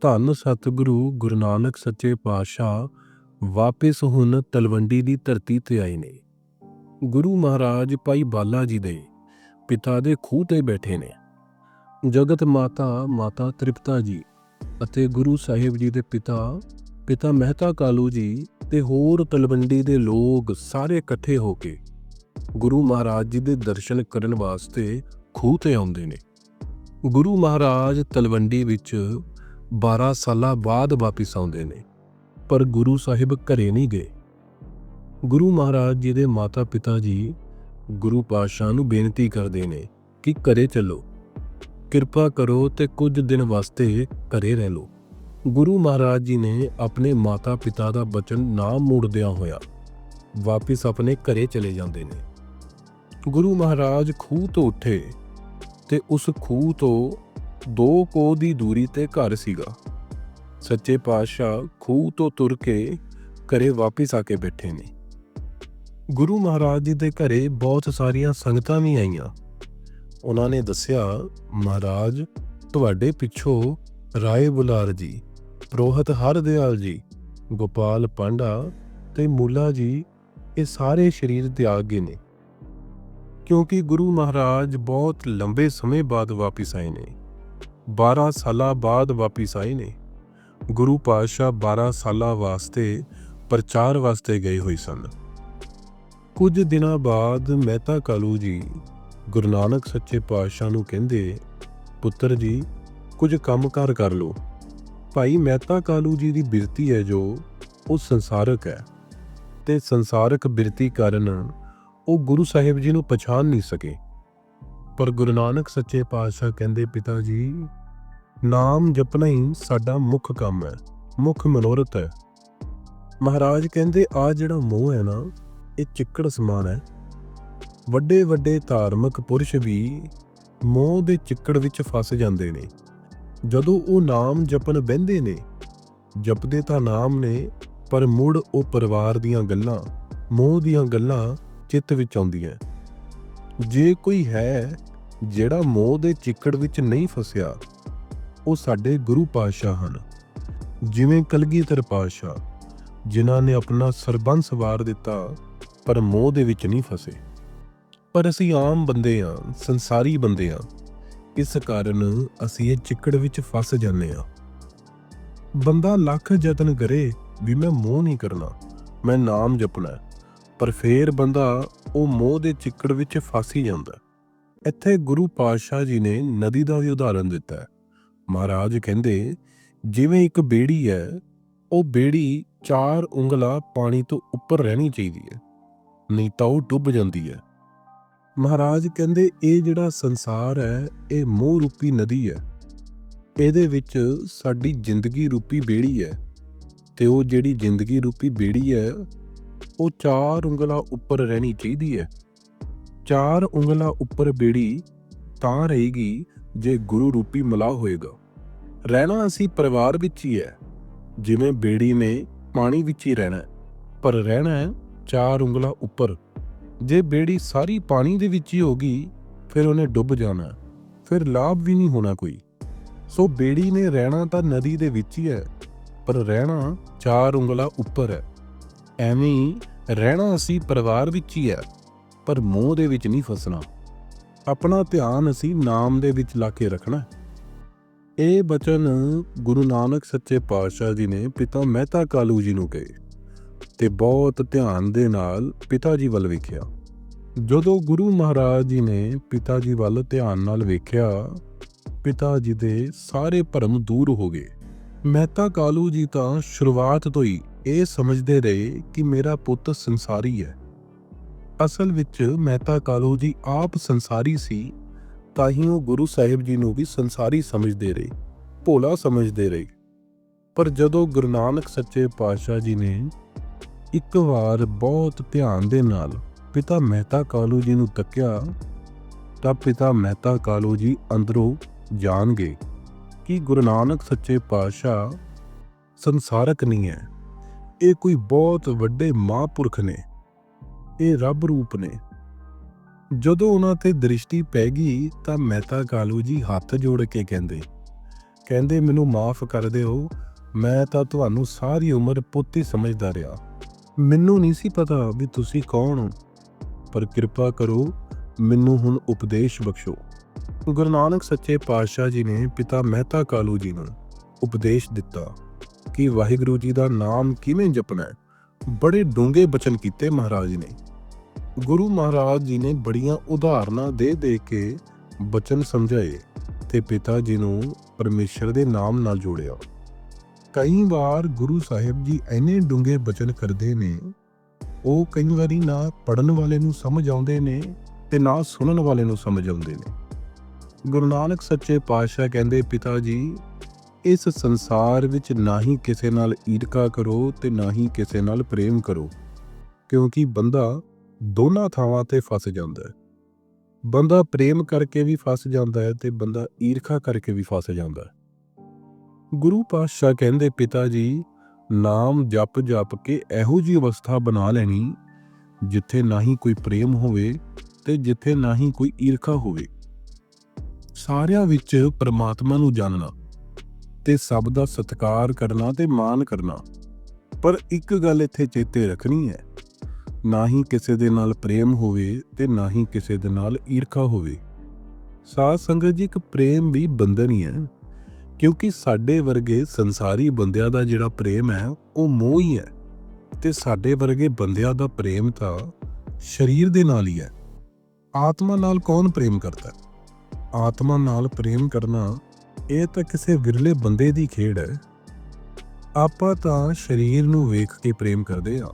ਧੰਨ ਸਤਿਗੁਰੂ ਗੁਰੂ ਨਾਨਕ ਸੱਚੇ ਪਾਤਸ਼ਾਹ ਵਾਪਿਸ ਹੁਣ ਤਲਵੰਡੀ ਦੀ ਧਰਤੀ ਤੇ ਆਏ ਨੇ। ਗੁਰੂ ਮਹਾਰਾਜ ਭਾਈ ਬਾਲਾ ਜੀ ਦੇ ਪਿਤਾ ਦੇ ਖੂਹ ਤੇ ਬੈਠੇ ਨੇ। ਜਗਤ ਮਾਤਾ ਮਾਤਾ ਤ੍ਰਿਪਤਾ ਜੀ ਅਤੇ ਗੁਰੂ ਸਾਹਿਬ ਜੀ ਦੇ ਪਿਤਾ ਪਿਤਾ ਮਹਿਤਾ ਕਾਲੂ ਜੀ ਤੇ ਹੋਰ ਤਲਵੰਡੀ ਦੇ ਲੋਕ ਸਾਰੇ ਇਕੱਠੇ ਹੋ ਕੇ ਗੁਰੂ ਮਹਾਰਾਜ ਜੀ ਦੇ ਦਰਸ਼ਨ ਕਰਨ ਵਾਸਤੇ ਖੂਹ ਤੇ ਆਉਂਦੇ ਨੇ। ਗੁਰੂ ਮਹਾਰਾਜ ਤਲਵੰਡੀ ਵਿੱਚ 12 ਸਾਲਾਂ ਬਾਅਦ ਵਾਪਿਸ ਆਉਂਦੇ ਨੇ, ਪਰ ਗੁਰੂ ਸਾਹਿਬ ਘਰੇ ਨਹੀਂ ਗਏ। ਗੁਰੂ ਮਹਾਰਾਜ ਜੀ ਦੇ ਮਾਤਾ ਪਿਤਾ ਜੀ ਗੁਰੂ ਪਾਤਸ਼ਾਹ ਨੂੰ ਬੇਨਤੀ ਕਰਦੇ ਨੇ ਕਿ ਘਰੇ ਚੱਲੋ। ਕਿਰਪਾ ਕਰੋ ਤੇ ਕੁਝ ਦਿਨ ਵਾਸਤੇ ਘਰੇ ਰਹਿ ਲਓ। ਗੁਰੂ ਮਹਾਰਾਜ ਜੀ ਨੇ ਆਪਣੇ ਮਾਤਾ ਪਿਤਾ ਦਾ ਬਚਨ ਨਾ ਮੋੜਦਿਆਂ ਹੋਇਆ ਵਾਪਿਸ ਆਪਣੇ ਘਰੇ ਚਲੇ ਜਾਂਦੇ ਨੇ। ਗੁਰੂ ਮਹਾਰਾਜ ਖੂਹ ਤੋਂ ਉੱਠੇ ਤੇ ਉਸ ਖੂਹ ਤੋਂ ਦੋ ਕੋਹ ਦੀ ਦੂਰੀ ਤੇ ਘਰ ਸੀਗਾ। ਸੱਚੇ ਪਾਤਸ਼ਾਹ ਖੂਹ ਤੋਂ ਤੁਰ ਕੇ ਘਰੇ ਵਾਪਿਸ ਆ ਕੇ ਬੈਠੇ ਨੇ। ਗੁਰੂ ਮਹਾਰਾਜ ਜੀ ਦੇ ਘਰੇ ਬਹੁਤ ਸਾਰੀਆਂ ਸੰਗਤਾਂ ਵੀ ਆਈਆਂ। ਉਹਨਾਂ ਨੇ ਦੱਸਿਆ, ਮਹਾਰਾਜ, ਤੁਹਾਡੇ ਪਿੱਛੋਂ ਰਾਏ ਬੁਲਾਰ ਜੀ, ਪ੍ਰੋਹਤ ਹਰਦਿਆਲ ਜੀ, ਗੋਪਾਲ ਪਾਂਡਾ ਤੇ ਮੂਲਾ ਜੀ, ਇਹ ਸਾਰੇ ਸ਼ਰੀਰ ਤਿਆਗ ਗਏ ਨੇ। ਕਿਉਂਕਿ ਗੁਰੂ ਮਹਾਰਾਜ ਬਹੁਤ ਲੰਬੇ ਸਮੇਂ ਬਾਅਦ ਵਾਪਿਸ ਆਏ ਨੇ। 12 ਸਾਲਾਂ ਬਾਅਦ ਵਾਪਿਸ ਆਏ ਨੇ। ਗੁਰੂ ਪਾਤਸ਼ਾਹ 12 ਸਾਲਾਂ ਵਾਸਤੇ ਪ੍ਰਚਾਰ ਵਾਸਤੇ ਗਏ ਹੋਏ ਸਨ। ਕੁਝ ਦਿਨਾਂ ਬਾਅਦ ਮਹਿਤਾ ਕਾਲੂ ਜੀ ਗੁਰੂ ਨਾਨਕ ਸੱਚੇ ਪਾਤਸ਼ਾਹ ਨੂੰ ਕਹਿੰਦੇ, ਪੁੱਤਰ ਜੀ, ਕੁਝ ਕੰਮਕਾਰ ਕਰ ਲਓ। ਭਾਈ ਮਹਿਤਾ ਕਾਲੂ ਜੀ ਦੀ ਬਿਰਤੀ ਹੈ ਜੋ ਉਹ ਸੰਸਾਰਕ ਹੈ ਤੇ ਸੰਸਾਰਕ ਬਿਰਤੀ ਕਾਰਨ ਉਹ ਗੁਰੂ ਸਾਹਿਬ ਜੀ ਨੂੰ ਪਛਾਣ ਨਹੀਂ ਸਕੇ। ਪਰ ਗੁਰੂ ਨਾਨਕ ਸੱਚੇ ਪਾਤਸ਼ਾਹ ਕਹਿੰਦੇ ਪਿਤਾ ਜੀ, ਨਾਮ ਜਪਣਾ ਹੀ ਸਾਡਾ ਮੁੱਖ ਕੰਮ ਹੈ, ਮੁੱਖ ਮਨੋਰਥ ਹੈ। ਮਹਾਰਾਜ ਕਹਿੰਦੇ, ਆ ਜਿਹੜਾ ਮੋਹ ਹੈ ਨਾ, ਇਹ ਚਿੱਕੜ ਸਮਾਨ ਹੈ। ਵੱਡੇ ਵੱਡੇ ਧਾਰਮਿਕ ਪੁਰਸ਼ ਵੀ ਮੋਹ ਦੇ ਚਿੱਕੜ ਵਿੱਚ ਫਸ ਜਾਂਦੇ ਨੇ। ਜਦੋਂ ਉਹ ਨਾਮ ਜਪਣ ਬਹਿੰਦੇ ਨੇ, ਜਪਦੇ ਤਾਂ ਨਾਮ ਨੇ, ਪਰ ਮੁੜ ਉਹ ਪਰਿਵਾਰ ਦੀਆਂ ਗੱਲਾਂ, ਮੋਹ ਦੀਆਂ ਗੱਲਾਂ ਚਿੱਤ ਵਿੱਚ ਆਉਂਦੀਆਂ। ਜੇ ਕੋਈ ਹੈ ਜਿਹੜਾ ਮੋਹ ਦੇ ਚਿੱਕੜ ਵਿੱਚ ਨਹੀਂ ਫਸਿਆ, ਉਹ ਸਾਡੇ ਗੁਰੂ ਪਾਤਸ਼ਾਹ ਹਨ। ਜਿਵੇਂ ਕਲਗੀਧਰ ਪਾਤਸ਼ਾਹ, ਜਿਨ੍ਹਾਂ ਨੇ ਆਪਣਾ ਸਰਬੰਸ ਵਾਰ ਦਿੱਤਾ, ਪਰ ਮੋਹ ਦੇ ਵਿੱਚ ਨਹੀਂ ਫਸੇ। ਪਰ ਅਸੀਂ ਆਮ ਬੰਦੇ ਆ ਸੰਸਾਰੀ ਬੰਦੇ ਆ ਇਸ ਕਾਰਨ ਅਸੀਂ ਇਹ ਚਿੱਕੜ ਵਿੱਚ ਫਸ ਜਾਂਦੇ ਆ ਬੰਦਾ ਲੱਖ ਯਤਨ ਕਰੇ ਵੀ ਮੈਂ ਮੋਹ ਨਹੀਂ ਕਰਨਾ, ਮੈਂ ਨਾਮ ਜਪਣਾ ਪਰ ਫੇਰ ਬੰਦਾ ਉਹ ਮੋਹ ਦੇ ਚਿੱਕੜ ਵਿੱਚ ਫਸ ਹੀ ਜਾਂਦਾ ਇੱਥੇ ਗੁਰੂ ਪਾਤਸ਼ਾਹ ਜੀ ਨੇ ਨਦੀ ਦਾ ਵੀ ਉਦਾਹਰਣ ਦਿੱਤਾ ਹੈ। ਮਹਾਰਾਜ ਕਹਿੰਦੇ, ਜਿਵੇਂ ਇੱਕ ਬੇੜੀ ਹੈ, ਉਹ ਬੇੜੀ ਚਾਰ ਉਂਗਲਾਂ ਪਾਣੀ ਤੋਂ ਉੱਪਰ ਰਹਿਣੀ ਚਾਹੀਦੀ ਹੈ, ਨਹੀਂ ਤਾਂ ਉਹ ਡੁੱਬ ਜਾਂਦੀ ਹੈ। ਮਹਾਰਾਜ ਕਹਿੰਦੇ, ਇਹ ਜਿਹੜਾ ਸੰਸਾਰ ਹੈ, ਇਹ ਮੋਹ ਰੂਪੀ ਨਦੀ ਹੈ। ਇਹਦੇ ਵਿੱਚ ਸਾਡੀ ਜ਼ਿੰਦਗੀ ਰੂਪੀ ਬੇੜੀ ਹੈ ਤੇ ਉਹ ਜਿਹੜੀ ਜ਼ਿੰਦਗੀ ਰੂਪੀ ਬੇੜੀ ਹੈ, ਉਹ ਚਾਰ ਉਂਗਲਾਂ ਉੱਪਰ ਰਹਿਣੀ ਚਾਹੀਦੀ ਹੈ। ਚਾਰ ਉਂਗਲਾਂ ਉੱਪਰ ਬੇੜੀ ਤਾਂ ਰਹੇਗੀ ਜੇ ਗੁਰੂ ਰੂਪੀ ਮਲਾਹ ਹੋਏਗਾ। ਰਹਿਣਾ ਅਸੀਂ ਪਰਿਵਾਰ ਵਿੱਚ ਹੀ ਹੈ। ਜਿਵੇਂ ਬੇੜੀ ਨੇ ਪਾਣੀ ਵਿੱਚ ਹੀ ਰਹਿਣਾ ਪਰ ਰਹਿਣਾ ਚਾਰ ਉਂਗਲਾਂ ਉੱਪਰ। ਜੇ ਬੇੜੀ ਸਾਰੀ ਪਾਣੀ ਦੇ ਵਿੱਚ ਹੀ ਹੋਗੀ, ਫਿਰ ਉਹਨੇ ਡੁੱਬ ਜਾਣਾ ਫਿਰ ਲਾਭ ਵੀ ਨਹੀਂ ਹੋਣਾ ਕੋਈ। ਸੋ ਬੇੜੀ ਨੇ ਰਹਿਣਾ ਤਾਂ ਨਦੀ ਦੇ ਵਿੱਚ ਹੀ ਹੈ, ਪਰ ਰਹਿਣਾ ਚਾਰ ਉਂਗਲਾਂ ਉੱਪਰ ਹੈ। ਐਵੇਂ ਰਹਿਣਾ ਅਸੀਂ ਪਰਿਵਾਰ ਵਿੱਚ ਹੀ ਹੈ। ਪਰ ਮੋਹ ਦੇ ਵਿੱਚ ਨਹੀਂ ਫਸਣਾ। ਆਪਣਾ ਧਿਆਨ ਅਸੀਂ ਨਾਮ ਦੇ ਵਿੱਚ ਲਾ ਕੇ ਰੱਖਣਾ ਇਹ ਬਚਨ ਗੁਰੂ ਨਾਨਕ ਸੱਚੇ ਪਾਤਸ਼ਾਹ ਜੀ ਨੇ ਪਿਤਾ ਮਹਿਤਾ ਕਾਲੂ ਜੀ ਨੂੰ ਕਹੇ ਤੇ ਬਹੁਤ ਧਿਆਨ ਦੇ ਨਾਲ ਪਿਤਾ ਜੀ ਵੱਲ ਵੇਖਿਆ। ਜਦੋਂ ਗੁਰੂ ਮਹਾਰਾਜ ਜੀ ਨੇ ਪਿਤਾ ਜੀ ਵੱਲ ਧਿਆਨ ਨਾਲ ਵੇਖਿਆ, ਪਿਤਾ ਜੀ ਦੇ ਸਾਰੇ ਭਰਮ ਦੂਰ ਹੋ ਗਏ। ਮਹਿਤਾ ਕਾਲੂ ਜੀ ਤਾਂ ਸ਼ੁਰੂਆਤ ਤੋਂ ਹੀ ਇਹ ਸਮਝਦੇ ਰਹੇ ਕਿ ਮੇਰਾ ਪੁੱਤ ਸੰਸਾਰੀ ਹੈ। ਅਸਲ ਵਿੱਚ ਮਹਿਤਾ ਕਾਲੂ ਜੀ ਆਪ ਸੰਸਾਰੀ ਸੀ, ਤਾਂ ਹੀ ਉਹ ਗੁਰੂ ਸਾਹਿਬ ਜੀ ਨੂੰ ਵੀ ਸੰਸਾਰੀ ਸਮਝਦੇ ਰਹੇ, ਭੋਲਾ ਸਮਝਦੇ ਰਹੇ। ਪਰ ਜਦੋਂ ਗੁਰੂ ਨਾਨਕ ਸੱਚੇ ਪਾਤਸ਼ਾਹ ਜੀ ਨੇ ਇੱਕ ਵਾਰ ਬਹੁਤ ਧਿਆਨ ਦੇ ਨਾਲ ਪਿਤਾ ਮਹਿਤਾ ਕਾਲੂ ਜੀ ਨੂੰ ਤੱਕਿਆ, ਤਾਂ ਪਿਤਾ ਮਹਿਤਾ ਕਾਲੂ ਜੀ ਅੰਦਰੋਂ ਜਾਣ ਗਏ ਕਿ ਗੁਰੂ ਨਾਨਕ ਸੱਚੇ ਪਾਤਸ਼ਾਹ ਸੰਸਾਰਕ ਨਹੀਂ ਹੈ, ਇਹ ਕੋਈ ਬਹੁਤ ਵੱਡੇ ਮਹਾਂਪੁਰਖ ਨੇ। ਇਹ ਰੱਬ ਰੂਪ ਨੇ। ਜਦੋਂ ਉਹਨਾਂ ਤੇ ਦ੍ਰਿਸ਼ਟੀ ਪੈ ਗਈ ਤਾਂ ਮਹਿਤਾ ਕਾਲੂ ਜੀ ਹੱਥ ਜੋੜ ਕੇ ਕਹਿੰਦੇ ਕਹਿੰਦੇ, ਮੈਨੂੰ ਮਾਫ ਕਰ ਦਿਓ, ਮੈਂ ਤਾਂ ਤੁਹਾਨੂੰ ਸਾਰੀ ਉਮਰ ਪੁੱਤ ਹੀ ਸਮਝਦਾ ਰਿਹਾ। ਮੈਨੂੰ ਨਹੀਂ ਸੀ ਪਤਾ ਵੀ ਤੁਸੀਂ ਕੌਣ ਹੋ। ਪਰ ਕਿਰਪਾ ਕਰੋ, ਮੈਨੂੰ ਹੁਣ ਉਪਦੇਸ਼ ਬਖਸ਼ੋ। ਗੁਰੂ ਨਾਨਕ ਸੱਚੇ ਪਾਤਸ਼ਾਹ ਜੀ ਨੇ ਪਿਤਾ ਮਹਿਤਾ ਕਾਲੂ ਜੀ ਨੂੰ ਉਪਦੇਸ਼ ਦਿੱਤਾ ਕਿ ਵਾਹਿਗੁਰੂ ਜੀ ਦਾ ਨਾਮ ਕਿਵੇਂ ਜਪਣਾ ਹੈ। ਬੜੇ ਡੂੰਘੇ ਬਚਨ ਕੀਤੇ ਮਹਾਰਾਜ ਨੇ। ਗੁਰੂ ਮਹਾਰਾਜ ਜੀ ਨੇ ਬੜੀਆਂ ਉਦਾਹਰਨਾਂ ਦੇ ਦੇ ਕੇ ਬਚਨ ਸਮਝਾਏ ਤੇ ਪਿਤਾ ਜੀ ਨੂੰ ਪਰਮੇਸ਼ਰ ਦੇ ਨਾਮ ਨਾਲ ਜੋੜਿਆ। ਕਈ ਵਾਰ ਗੁਰੂ ਸਾਹਿਬ ਜੀ ਐਨੇ ਡੂੰਘੇ ਬਚਨ ਕਰਦੇ ਨੇ, ਉਹ ਕਈ ਵਾਰੀ ਨਾ ਪੜਨ ਵਾਲੇ ਨੂੰ ਸਮਝ ਆਉਂਦੇ ਨੇ ਤੇ ਨਾ ਸੁਣਨ ਵਾਲੇ ਨੂੰ ਸਮਝ ਆਉਂਦੇ ਨੇ। ਗੁਰੂ ਨਾਨਕ ਸੱਚੇ ਪਾਤਸ਼ਾਹ ਕਹਿੰਦੇ, ਪਿਤਾ ਜੀ, ਇਸ ਸੰਸਾਰ ਵਿੱਚ ਨਾ ਹੀ ਕਿਸੇ ਨਾਲ ਈਰਖਾ ਕਰੋ ਤੇ ਨਾ ਹੀ ਕਿਸੇ ਨਾਲ ਪ੍ਰੇਮ ਕਰੋ, ਕਿਉਂਕਿ ਬੰਦਾ ਦੋਨਾਂ ਥਾਵਾਂ ਤੇ ਫਸ ਜਾਂਦਾ ਹੈ। ਬੰਦਾ ਪ੍ਰੇਮ ਕਰਕੇ ਵੀ ਫਸ ਜਾਂਦਾ ਹੈ ਤੇ ਬੰਦਾ ਈਰਖਾ ਕਰਕੇ ਵੀ ਫਸ ਜਾਂਦਾ ਹੈ। ਗੁਰੂ ਪਾਤਸ਼ਾਹ ਕਹਿੰਦੇ, ਪਿਤਾ ਜੀ, ਨਾਮ ਜਪ ਜਪ ਕੇ ਇਹੋ ਜੀ ਅਵਸਥਾ ਬਣਾ ਲੈਣੀ ਜਿੱਥੇ ਨਾ ਹੀ ਕੋਈ ਪ੍ਰੇਮ ਹੋਵੇ ਤੇ ਜਿੱਥੇ ਨਾ ਹੀ ਕੋਈ ਈਰਖਾ ਹੋਵੇ। ਸਾਰਿਆਂ ਵਿੱਚ ਪ੍ਰਮਾਤਮਾ ਨੂੰ ਜਾਣਨਾ ਤੇ ਸਭ ਦਾ ਸਤਿਕਾਰ ਕਰਨਾ ਤੇ ਮਾਣ ਕਰਨਾ। ਪਰ ਇੱਕ ਗੱਲ ਇੱਥੇ ਚੇਤੇ ਰੱਖਣੀ ਹੈ ਨਾ ਹੀ ਕਿਸੇ ਦੇ ਨਾਲ ਪ੍ਰੇਮ ਹੋਵੇ ਤੇ ਨਾ ਹੀ ਕਿਸੇ ਦੇ ਨਾਲ ਈਰਖਾ ਹੋਵੇ। ਸਾਧ ਸੰਗਤ ਜੀ, ਇੱਕ ਪ੍ਰੇਮ ਵੀ ਬੰਧਨ ਹੀ ਹੈ, ਕਿਉਂਕਿ ਸਾਡੇ ਵਰਗੇ ਸੰਸਾਰੀ ਬੰਦਿਆਂ ਦਾ ਜਿਹੜਾ ਪ੍ਰੇਮ ਹੈ, ਉਹ ਮੋਹ ਹੀ ਹੈ ਤੇ ਸਾਡੇ ਵਰਗੇ ਬੰਦਿਆਂ ਦਾ ਪ੍ਰੇਮ ਤਾਂ ਸਰੀਰ ਦੇ ਨਾਲ ਹੀ ਹੈ। ਆਤਮਾ ਨਾਲ ਕੌਣ ਪ੍ਰੇਮ ਕਰਦਾ ਆਤਮਾ ਨਾਲ ਪ੍ਰੇਮ ਕਰਨਾ, ਇਹ ਤਾਂ ਕਿਸੇ ਵਿਰਲੇ ਬੰਦੇ ਦੀ ਖੇਡ ਹੈ। ਆਪਾਂ ਤਾਂ ਸਰੀਰ ਨੂੰ ਵੇਖ ਕੇ ਪ੍ਰੇਮ ਕਰਦੇ ਆ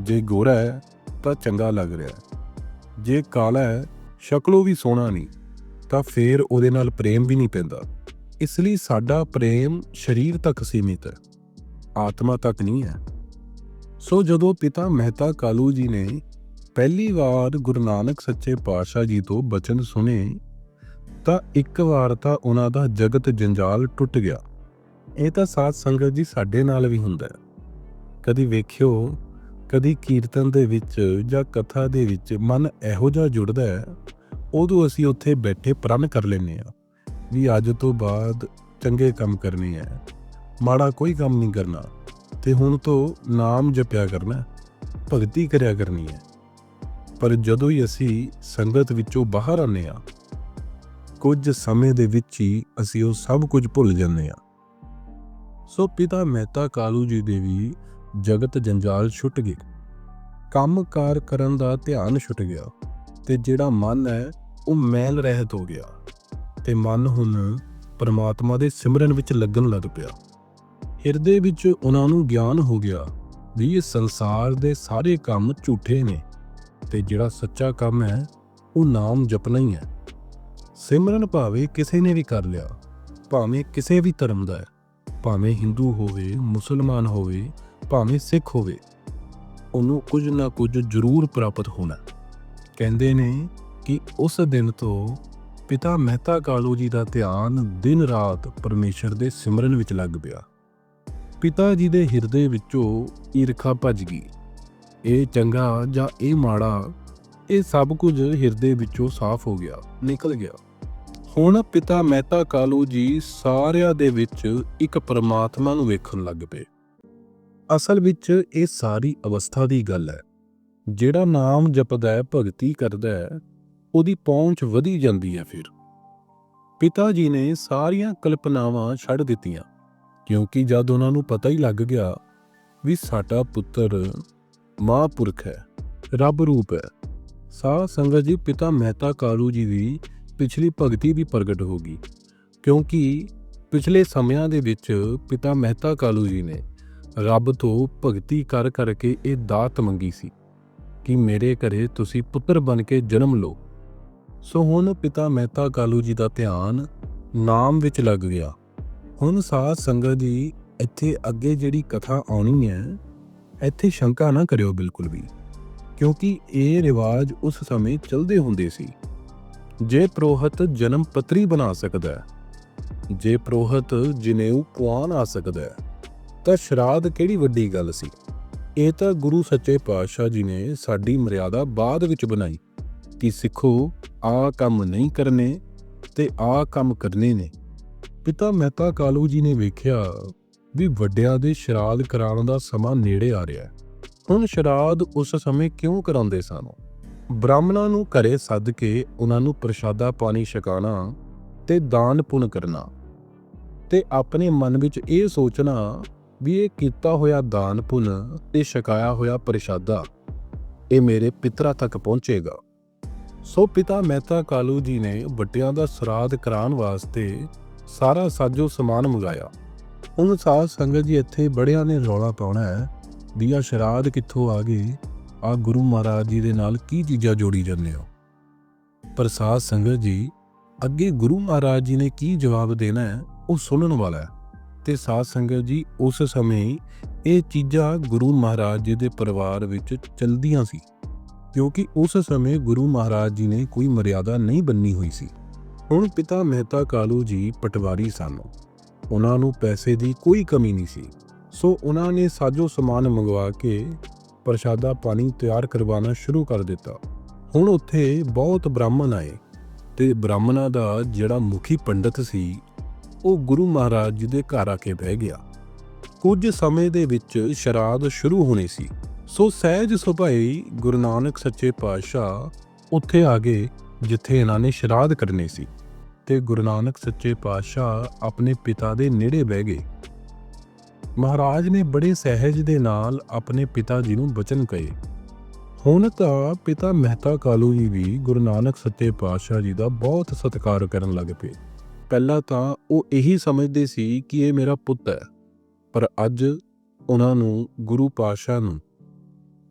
ਜੇ ਗੋਰਾ ਹੈ, ਤਾਂ ਚੰਗਾ ਲੱਗ ਰਿਹਾ ਹੈ। ਜੇ ਕਾਲਾ ਹੈ, ਸ਼ਕਲੋਂ ਵੀ ਸੋਹਣਾ ਨਹੀਂ, ਤਾਂ ਫੇਰ ਉਹਦੇ ਨਾਲ ਪ੍ਰੇਮ ਵੀ ਨਹੀਂ ਪੈਂਦਾ। ਇਸ ਲਈ ਸਾਡਾ ਪ੍ਰੇਮ ਸਰੀਰ ਤੱਕ ਸੀਮਿਤ ਹੈ, ਆਤਮਾ ਤੱਕ ਨਹੀਂ ਹੈ। ਸੋ ਜਦੋਂ ਪਿਤਾ ਮਹਿਤਾ ਕਾਲੂ ਜੀ ਨੇ ਪਹਿਲੀ ਵਾਰ ਗੁਰੂ ਨਾਨਕ ਸੱਚੇ ਪਾਤਸ਼ਾਹ ਜੀ ਤੋਂ ਬਚਨ ਸੁਨੇ ਤਾਂ ਇੱਕ ਵਾਰ ਤਾਂ ਉਹਨਾਂ ਦਾ ਜਗਤ ਜੰਜਾਲ ਟੁੱਟ ਗਿਆ। ਇਹ ਤਾਂ ਸਾਧ ਸੰਗਤ ਜੀ ਸਾਡੇ ਨਾਲ ਵੀ ਹੁੰਦਾ ਹੈ। ਕਦੀ ਵੇਖਿਓ ਕਦੀ ਕੀਰਤਨ ਦੇ ਵਿੱਚ ਜਾਂ ਕਥਾ ਦੇ ਵਿੱਚ ਮਨ ਇਹੋ ਜਿਹਾ ਜੁੜਦਾ ਹੈ, ਉਦੋਂ ਅਸੀਂ ਉੱਥੇ ਬੈਠੇ ਪ੍ਰਣ ਕਰ ਲੈਨੇ ਆ ਵੀ ਅੱਜ ਤੋਂ ਬਾਅਦ ਚੰਗੇ ਕੰਮ ਕਰਨੇ ਆ ਮਾੜਾ ਕੋਈ ਕੰਮ ਨਹੀਂ ਕਰਨਾ ਤੇ ਹੁਣ ਤੋਂ ਨਾਮ ਜਪਿਆ ਕਰਨਾ ਭਗਤੀ ਕਰਿਆ ਕਰਨੀ ਹੈ। ਪਰ ਜਦੋਂ ਹੀ ਅਸੀਂ ਸੰਗਤ ਵਿੱਚੋਂ ਬਾਹਰ ਆਨੇ ਆ ਕੁਝ ਸਮੇਂ ਦੇ ਵਿੱਚ ਹੀ ਅਸੀਂ ਉਹ ਸਭ ਕੁਝ ਭੁੱਲ ਜਾਂਦੇ ਆ ਸੋ ਪਿਤਾ ਮਹਿਤਾ ਕਾਲੂ ਜੀ ਦੇ ਵੀ ਜਗਤ ਜੰਜਾਲ ਛੁੱਟ ਗਏ ਕੰਮਕਾਰ ਕਰਨ ਦਾ ਧਿਆਨ ਛੁੱਟ ਗਿਆ ਤੇ ਜਿਹੜਾ ਮਨ ਹੈ, ਉਹ ਮੈਲ ਰਹਿਤ ਹੋ ਗਿਆ ਤੇ ਮਨ ਹੁਣ ਪਰਮਾਤਮਾ ਦੇ ਸਿਮਰਨ ਵਿੱਚ ਲੱਗਣ ਲੱਗ ਪਿਆ। ਹਿਰਦੇ ਵਿੱਚ ਉਹਨਾਂ ਨੂੰ ਗਿਆਨ ਹੋ ਗਿਆ ਵੀ ਇਹ ਸੰਸਾਰ ਦੇ ਸਾਰੇ ਕੰਮ ਝੂਠੇ ਨੇ ਤੇ ਜਿਹੜਾ ਸੱਚਾ ਕੰਮ ਹੈ, ਉਹ ਨਾਮ ਜਪਣਾ ਹੀ ਹੈ। ਸਿਮਰਨ ਭਾਵੇਂ ਕਿਸੇ ਨੇ ਵੀ ਕਰ ਲਿਆ, ਭਾਵੇਂ ਕਿਸੇ ਵੀ ਧਰਮ ਦਾ ਹੈ, ਭਾਵੇਂ ਹਿੰਦੂ ਹੋਵੇ, ਮੁਸਲਮਾਨ ਹੋਵੇ ਭਾਵੇਂ ਸਿੱਖ ਹੋਵੇ, ਉਹਨੂੰ ਕੁਝ ਨਾ ਕੁਝ ਜ਼ਰੂਰ ਪ੍ਰਾਪਤ ਹੋਣਾ। ਕਹਿੰਦੇ ਨੇ ਕਿ ਉਸ ਦਿਨ ਤੋਂ ਪਿਤਾ ਮਹਿਤਾ ਕਾਲੂ ਜੀ ਦਾ ਧਿਆਨ ਦਿਨ ਰਾਤ ਪਰਮੇਸ਼ਰ ਦੇ ਸਿਮਰਨ ਵਿੱਚ ਲੱਗ ਪਿਆ। ਪਿਤਾ ਜੀ ਦੇ ਹਿਰਦੇ ਵਿੱਚੋਂ ਈਰਖਾ ਭੱਜ ਗਈ। ਇਹ ਚੰਗਾ ਜਾਂ ਇਹ ਮਾੜਾ, ਇਹ ਸਭ ਕੁਝ ਹਿਰਦੇ ਵਿੱਚੋਂ ਸਾਫ਼ ਹੋ ਗਿਆ, ਨਿਕਲ ਗਿਆ। ਹੁਣ ਪਿਤਾ ਮਹਿਤਾ ਕਾਲੂ ਜੀ ਸਾਰਿਆਂ ਦੇ ਵਿੱਚ ਇੱਕ ਪਰਮਾਤਮਾ ਨੂੰ ਵੇਖਣ ਲੱਗ ਪਏ। ਅਸਲ ਵਿੱਚ ਇਹ ਸਾਰੀ ਅਵਸਥਾ ਦੀ ਗੱਲ ਹੈ। ਜਿਹੜਾ ਨਾਮ ਜਪਦਾ ਹੈ, ਭਗਤੀ ਕਰਦਾ ਹੈ, ਉਹਦੀ ਪਹੁੰਚ ਵਧੀ ਜਾਂਦੀ ਹੈ ਫਿਰ। ਪਿਤਾ ਜੀ ਨੇ ਸਾਰੀਆਂ ਕਲਪਨਾਵਾਂ ਛੱਡ ਦਿੱਤੀਆਂ, ਕਿਉਂਕਿ ਜਦ ਉਹਨਾਂ ਨੂੰ ਪਤਾ ਹੀ ਲੱਗ ਗਿਆ ਵੀ ਸਾਡਾ ਪੁੱਤਰ ਮਹਾਂਪੁਰਖ ਹੈ, ਰੱਬ ਰੂਪ ਹੈ ਸਾਧ ਸੰਗਤ ਜੀ, ਪਿਤਾ ਮਹਿਤਾ ਕਾਲੂ ਜੀ ਦੀ ਪਿਛਲੀ ਭਗਤੀ ਵੀ ਪ੍ਰਗਟ ਹੋ ਗਈ। ਕਿਉਂਕਿ ਪਿਛਲੇ ਸਮਿਆਂ ਦੇ ਵਿੱਚ ਪਿਤਾ ਮਹਿਤਾ ਕਾਲੂ ਜੀ ਨੇ ਰੱਬ ਤੋਂ ਭਗਤੀ ਕਰ ਕਰਕੇ ਇਹ ਦਾਤ ਮੰਗੀ ਸੀ ਕਿ ਮੇਰੇ ਘਰੇ ਤੁਸੀਂ ਪੁੱਤਰ ਬਣ ਕੇ ਜਨਮ ਲਓ। ਸੋ ਹੁਣ ਪਿਤਾ ਮਹਿਤਾ ਕਾਲੂ ਜੀ ਦਾ ਧਿਆਨ ਨਾਮ ਵਿੱਚ ਲੱਗ ਗਿਆ। ਹੁਣ ਸਾਧ ਸੰਗਤ ਜੀ, ਇੱਥੇ ਅੱਗੇ ਜਿਹੜੀ ਕਥਾ ਆਉਣੀ ਹੈ, ਇੱਥੇ ਸ਼ੰਕਾ ਨਾ ਕਰਿਓ ਬਿਲਕੁਲ ਵੀ, ਕਿਉਂਕਿ ਇਹ ਰਿਵਾਜ ਉਸ ਸਮੇਂ ਚੱਲਦੇ ਹੁੰਦੇ ਸੀ। ਜੇ ਪ੍ਰੋਹਤ ਜਨਮ ਪੱਤਰੀ ਬਣਾ ਸਕਦਾ ਹੈ, ਜੇ ਪ੍ਰੋਹਤ ਜਨੇਊ ਪੁਆਨ ਆ ਸਕਦਾ ਹੈ ਤਾਂ ਸ਼ਰਾਧ ਕਿਹੜੀ ਵੱਡੀ ਗੱਲ ਸੀ? ਇਹ ਤਾਂ ਗੁਰੂ ਸੱਚੇ ਪਾਤਸ਼ਾਹ ਜੀ ਨੇ ਸਾਡੀ ਮਰਿਆਦਾ ਬਾਅਦ ਵਿੱਚ ਬਣਾਈ ਕਿ ਸਿੱਖੋ ਆ ਕੰਮ ਨਹੀਂ ਕਰਨੇ ਤੇ ਆ ਕੰਮ ਕਰਨੇ ਨੇ। ਪਿਤਾ ਮਹਿਤਾ ਕਾਲੂ ਜੀ ਨੇ ਵੇਖਿਆ ਵੀ ਵੱਡਿਆਂ ਦੇ ਸ਼ਰਾਧ ਕਰਾਉਣ ਦਾ ਸਮਾਂ ਨੇੜੇ ਆ ਰਿਹਾ ਹੈ। ਹੁਣ ਸ਼ਰਾਧ ਉਸ ਸਮੇਂ ਕਿਉਂ ਕਰਾਉਂਦੇ ਸਨ? ਬ੍ਰਾਹਮਣਾਂ ਨੂੰ ਘਰੇ ਸੱਦ ਕੇ ਉਹਨਾਂ ਨੂੰ ਪ੍ਰਸ਼ਾਦਾ ਪਾਣੀ ਛਕਾਣਾ ਤੇ ਦਾਨ ਪੁੰਨ ਕਰਨਾ ਤੇ ਆਪਣੇ ਮਨ ਵਿੱਚ ਇਹ ਸੋਚਣਾ ਵੀ ਇਹ ਕੀਤਾ ਹੋਇਆ ਦਾਨ ਪੁੰਨ ਤੇ ਛਕਾਇਆ ਹੋਇਆ ਪ੍ਰਸ਼ਾਦਾ, ਇਹ ਮੇਰੇ ਪਿਤਰਾਂ ਤੱਕ ਪਹੁੰਚੇਗਾ। ਸੋ ਪਿਤਾ ਮਹਿਤਾ ਕਾਲੂ ਜੀ ਨੇ ਵੱਡਿਆਂ ਦਾ ਸਰਾਧ ਕਰਾਉਣ ਵਾਸਤੇ ਸਾਰਾ ਸਾਜੋ ਸਮਾਨ ਮੰਗਾਇਆ। ਹੁਣ ਸਾਧ ਸੰਗਤ ਜੀ ਇੱਥੇ ਬੜਿਆਂ ਨੇ ਰੌਲਾ ਪਾਉਣਾ ਹੈ ਵੀ ਆਹ ਸ਼ਰਾਧ ਕਿੱਥੋਂ ਆ ਗਏ ਆ ਗੁਰੂ ਮਹਾਰਾਜ ਜੀ ਦੇ ਨਾਲ ਕੀ ਚੀਜ਼ਾਂ ਜੋੜੀ ਜਾਂਦੇ ਹੋ? ਪਰ ਸਾਧ ਸੰਗਤ ਜੀ, ਅੱਗੇ ਗੁਰੂ ਮਹਾਰਾਜ ਜੀ ਨੇ ਕੀ ਜਵਾਬ ਦੇਣਾ ਹੈ, ਉਹ ਸੁਣਨ ਵਾਲਾ ਹੈ। ਤੇ ਸਾਧ ਸੰਗਤ ਜੀ, ਉਸ ਸਮੇਂ ਇਹ ਚੀਜ਼ਾਂ ਗੁਰੂ ਮਹਾਰਾਜ ਜੀ ਦੇ ਪਰਿਵਾਰ ਵਿੱਚ ਚਲਦੀਆਂ ਸੀ। ਕਿਉਂਕਿ ਉਸ ਸਮੇਂ ਗੁਰੂ ਮਹਾਰਾਜ ਜੀ ਨੇ ਕੋਈ ਮਰਿਆਦਾ ਨਹੀਂ ਬੰਨੀ ਹੋਈ ਸੀ। ਹੁਣ ਪਿਤਾ ਮਹਿਤਾ ਕਾਲੂ ਜੀ ਪਟਵਾਰੀ ਸਨ। ਉਹਨਾਂ ਨੂੰ ਪੈਸੇ ਦੀ ਕੋਈ ਕਮੀ ਨਹੀਂ ਸੀ। ਸੋ ਉਹਨਾਂ ਨੇ ਸਾਜੋ ਸਮਾਨ ਮੰਗਵਾ ਕੇ ਪ੍ਰਸ਼ਾਦਾ ਪਾਣੀ ਤਿਆਰ ਕਰਵਾਉਣਾ ਸ਼ੁਰੂ ਕਰ ਦਿੱਤਾ। ਹੁਣ ਉੱਥੇ ਬਹੁਤ ਬ੍ਰਾਹਮਣ ਆਏ ਤੇ ਬ੍ਰਾਹਮਣਾਂ ਦਾ ਜਿਹੜਾ ਮੁਖੀ ਪੰਡਤ ਸੀ ਉਹ ਗੁਰੂ ਮਹਾਰਾਜ ਜੀ ਦੇ ਘਰ ਆ ਕੇ ਬਹਿ ਗਿਆ। ਕੁਝ ਸਮੇਂ ਦੇ ਵਿੱਚ ਸ਼ਰਾਧ ਸ਼ੁਰੂ ਹੋਣੀ ਸੀ। ਸੋ ਸਹਿਜ ਸੁਭਾਈ ਗੁਰੂ ਨਾਨਕ ਸੱਚੇ ਪਾਤਸ਼ਾਹ ਉੱਥੇ ਆ ਗਏ, ਜਿੱਥੇ ਇਹਨਾਂ ਨੇ ਸ਼ਰਾਧ ਕਰਨੇ ਸੀ ਤੇ ਗੁਰੂ ਨਾਨਕ ਸੱਚੇ ਪਾਤਸ਼ਾਹ ਆਪਣੇ ਪਿਤਾ ਦੇ ਨੇੜੇ ਬਹਿ ਗਏ। ਮਹਾਰਾਜ ਨੇ ਬੜੇ ਸਹਿਜ ਦੇ ਨਾਲ ਆਪਣੇ ਪਿਤਾ ਜੀ ਨੂੰ ਬਚਨ ਕਹੇ। ਹੁਣ ਤਾਂ ਪਿਤਾ ਮਹਿਤਾ ਕਾਲੂ ਜੀ ਵੀ ਗੁਰੂ ਨਾਨਕ ਸੱਚੇ ਪਾਤਸ਼ਾਹ ਜੀ ਦਾ ਬਹੁਤ ਸਤਿਕਾਰ ਕਰਨ ਲੱਗ ਪਏ। ਪਹਿਲਾਂ ਤਾਂ ਉਹ ਇਹੀ ਸਮਝਦੇ ਸੀ ਕਿ ਇਹ ਮੇਰਾ ਪੁੱਤ ਹੈ। ਪਰ ਅੱਜ ਉਹਨਾਂ ਨੂੰ, ਗੁਰੂ ਪਾਤਸ਼ਾਹ ਨੂੰ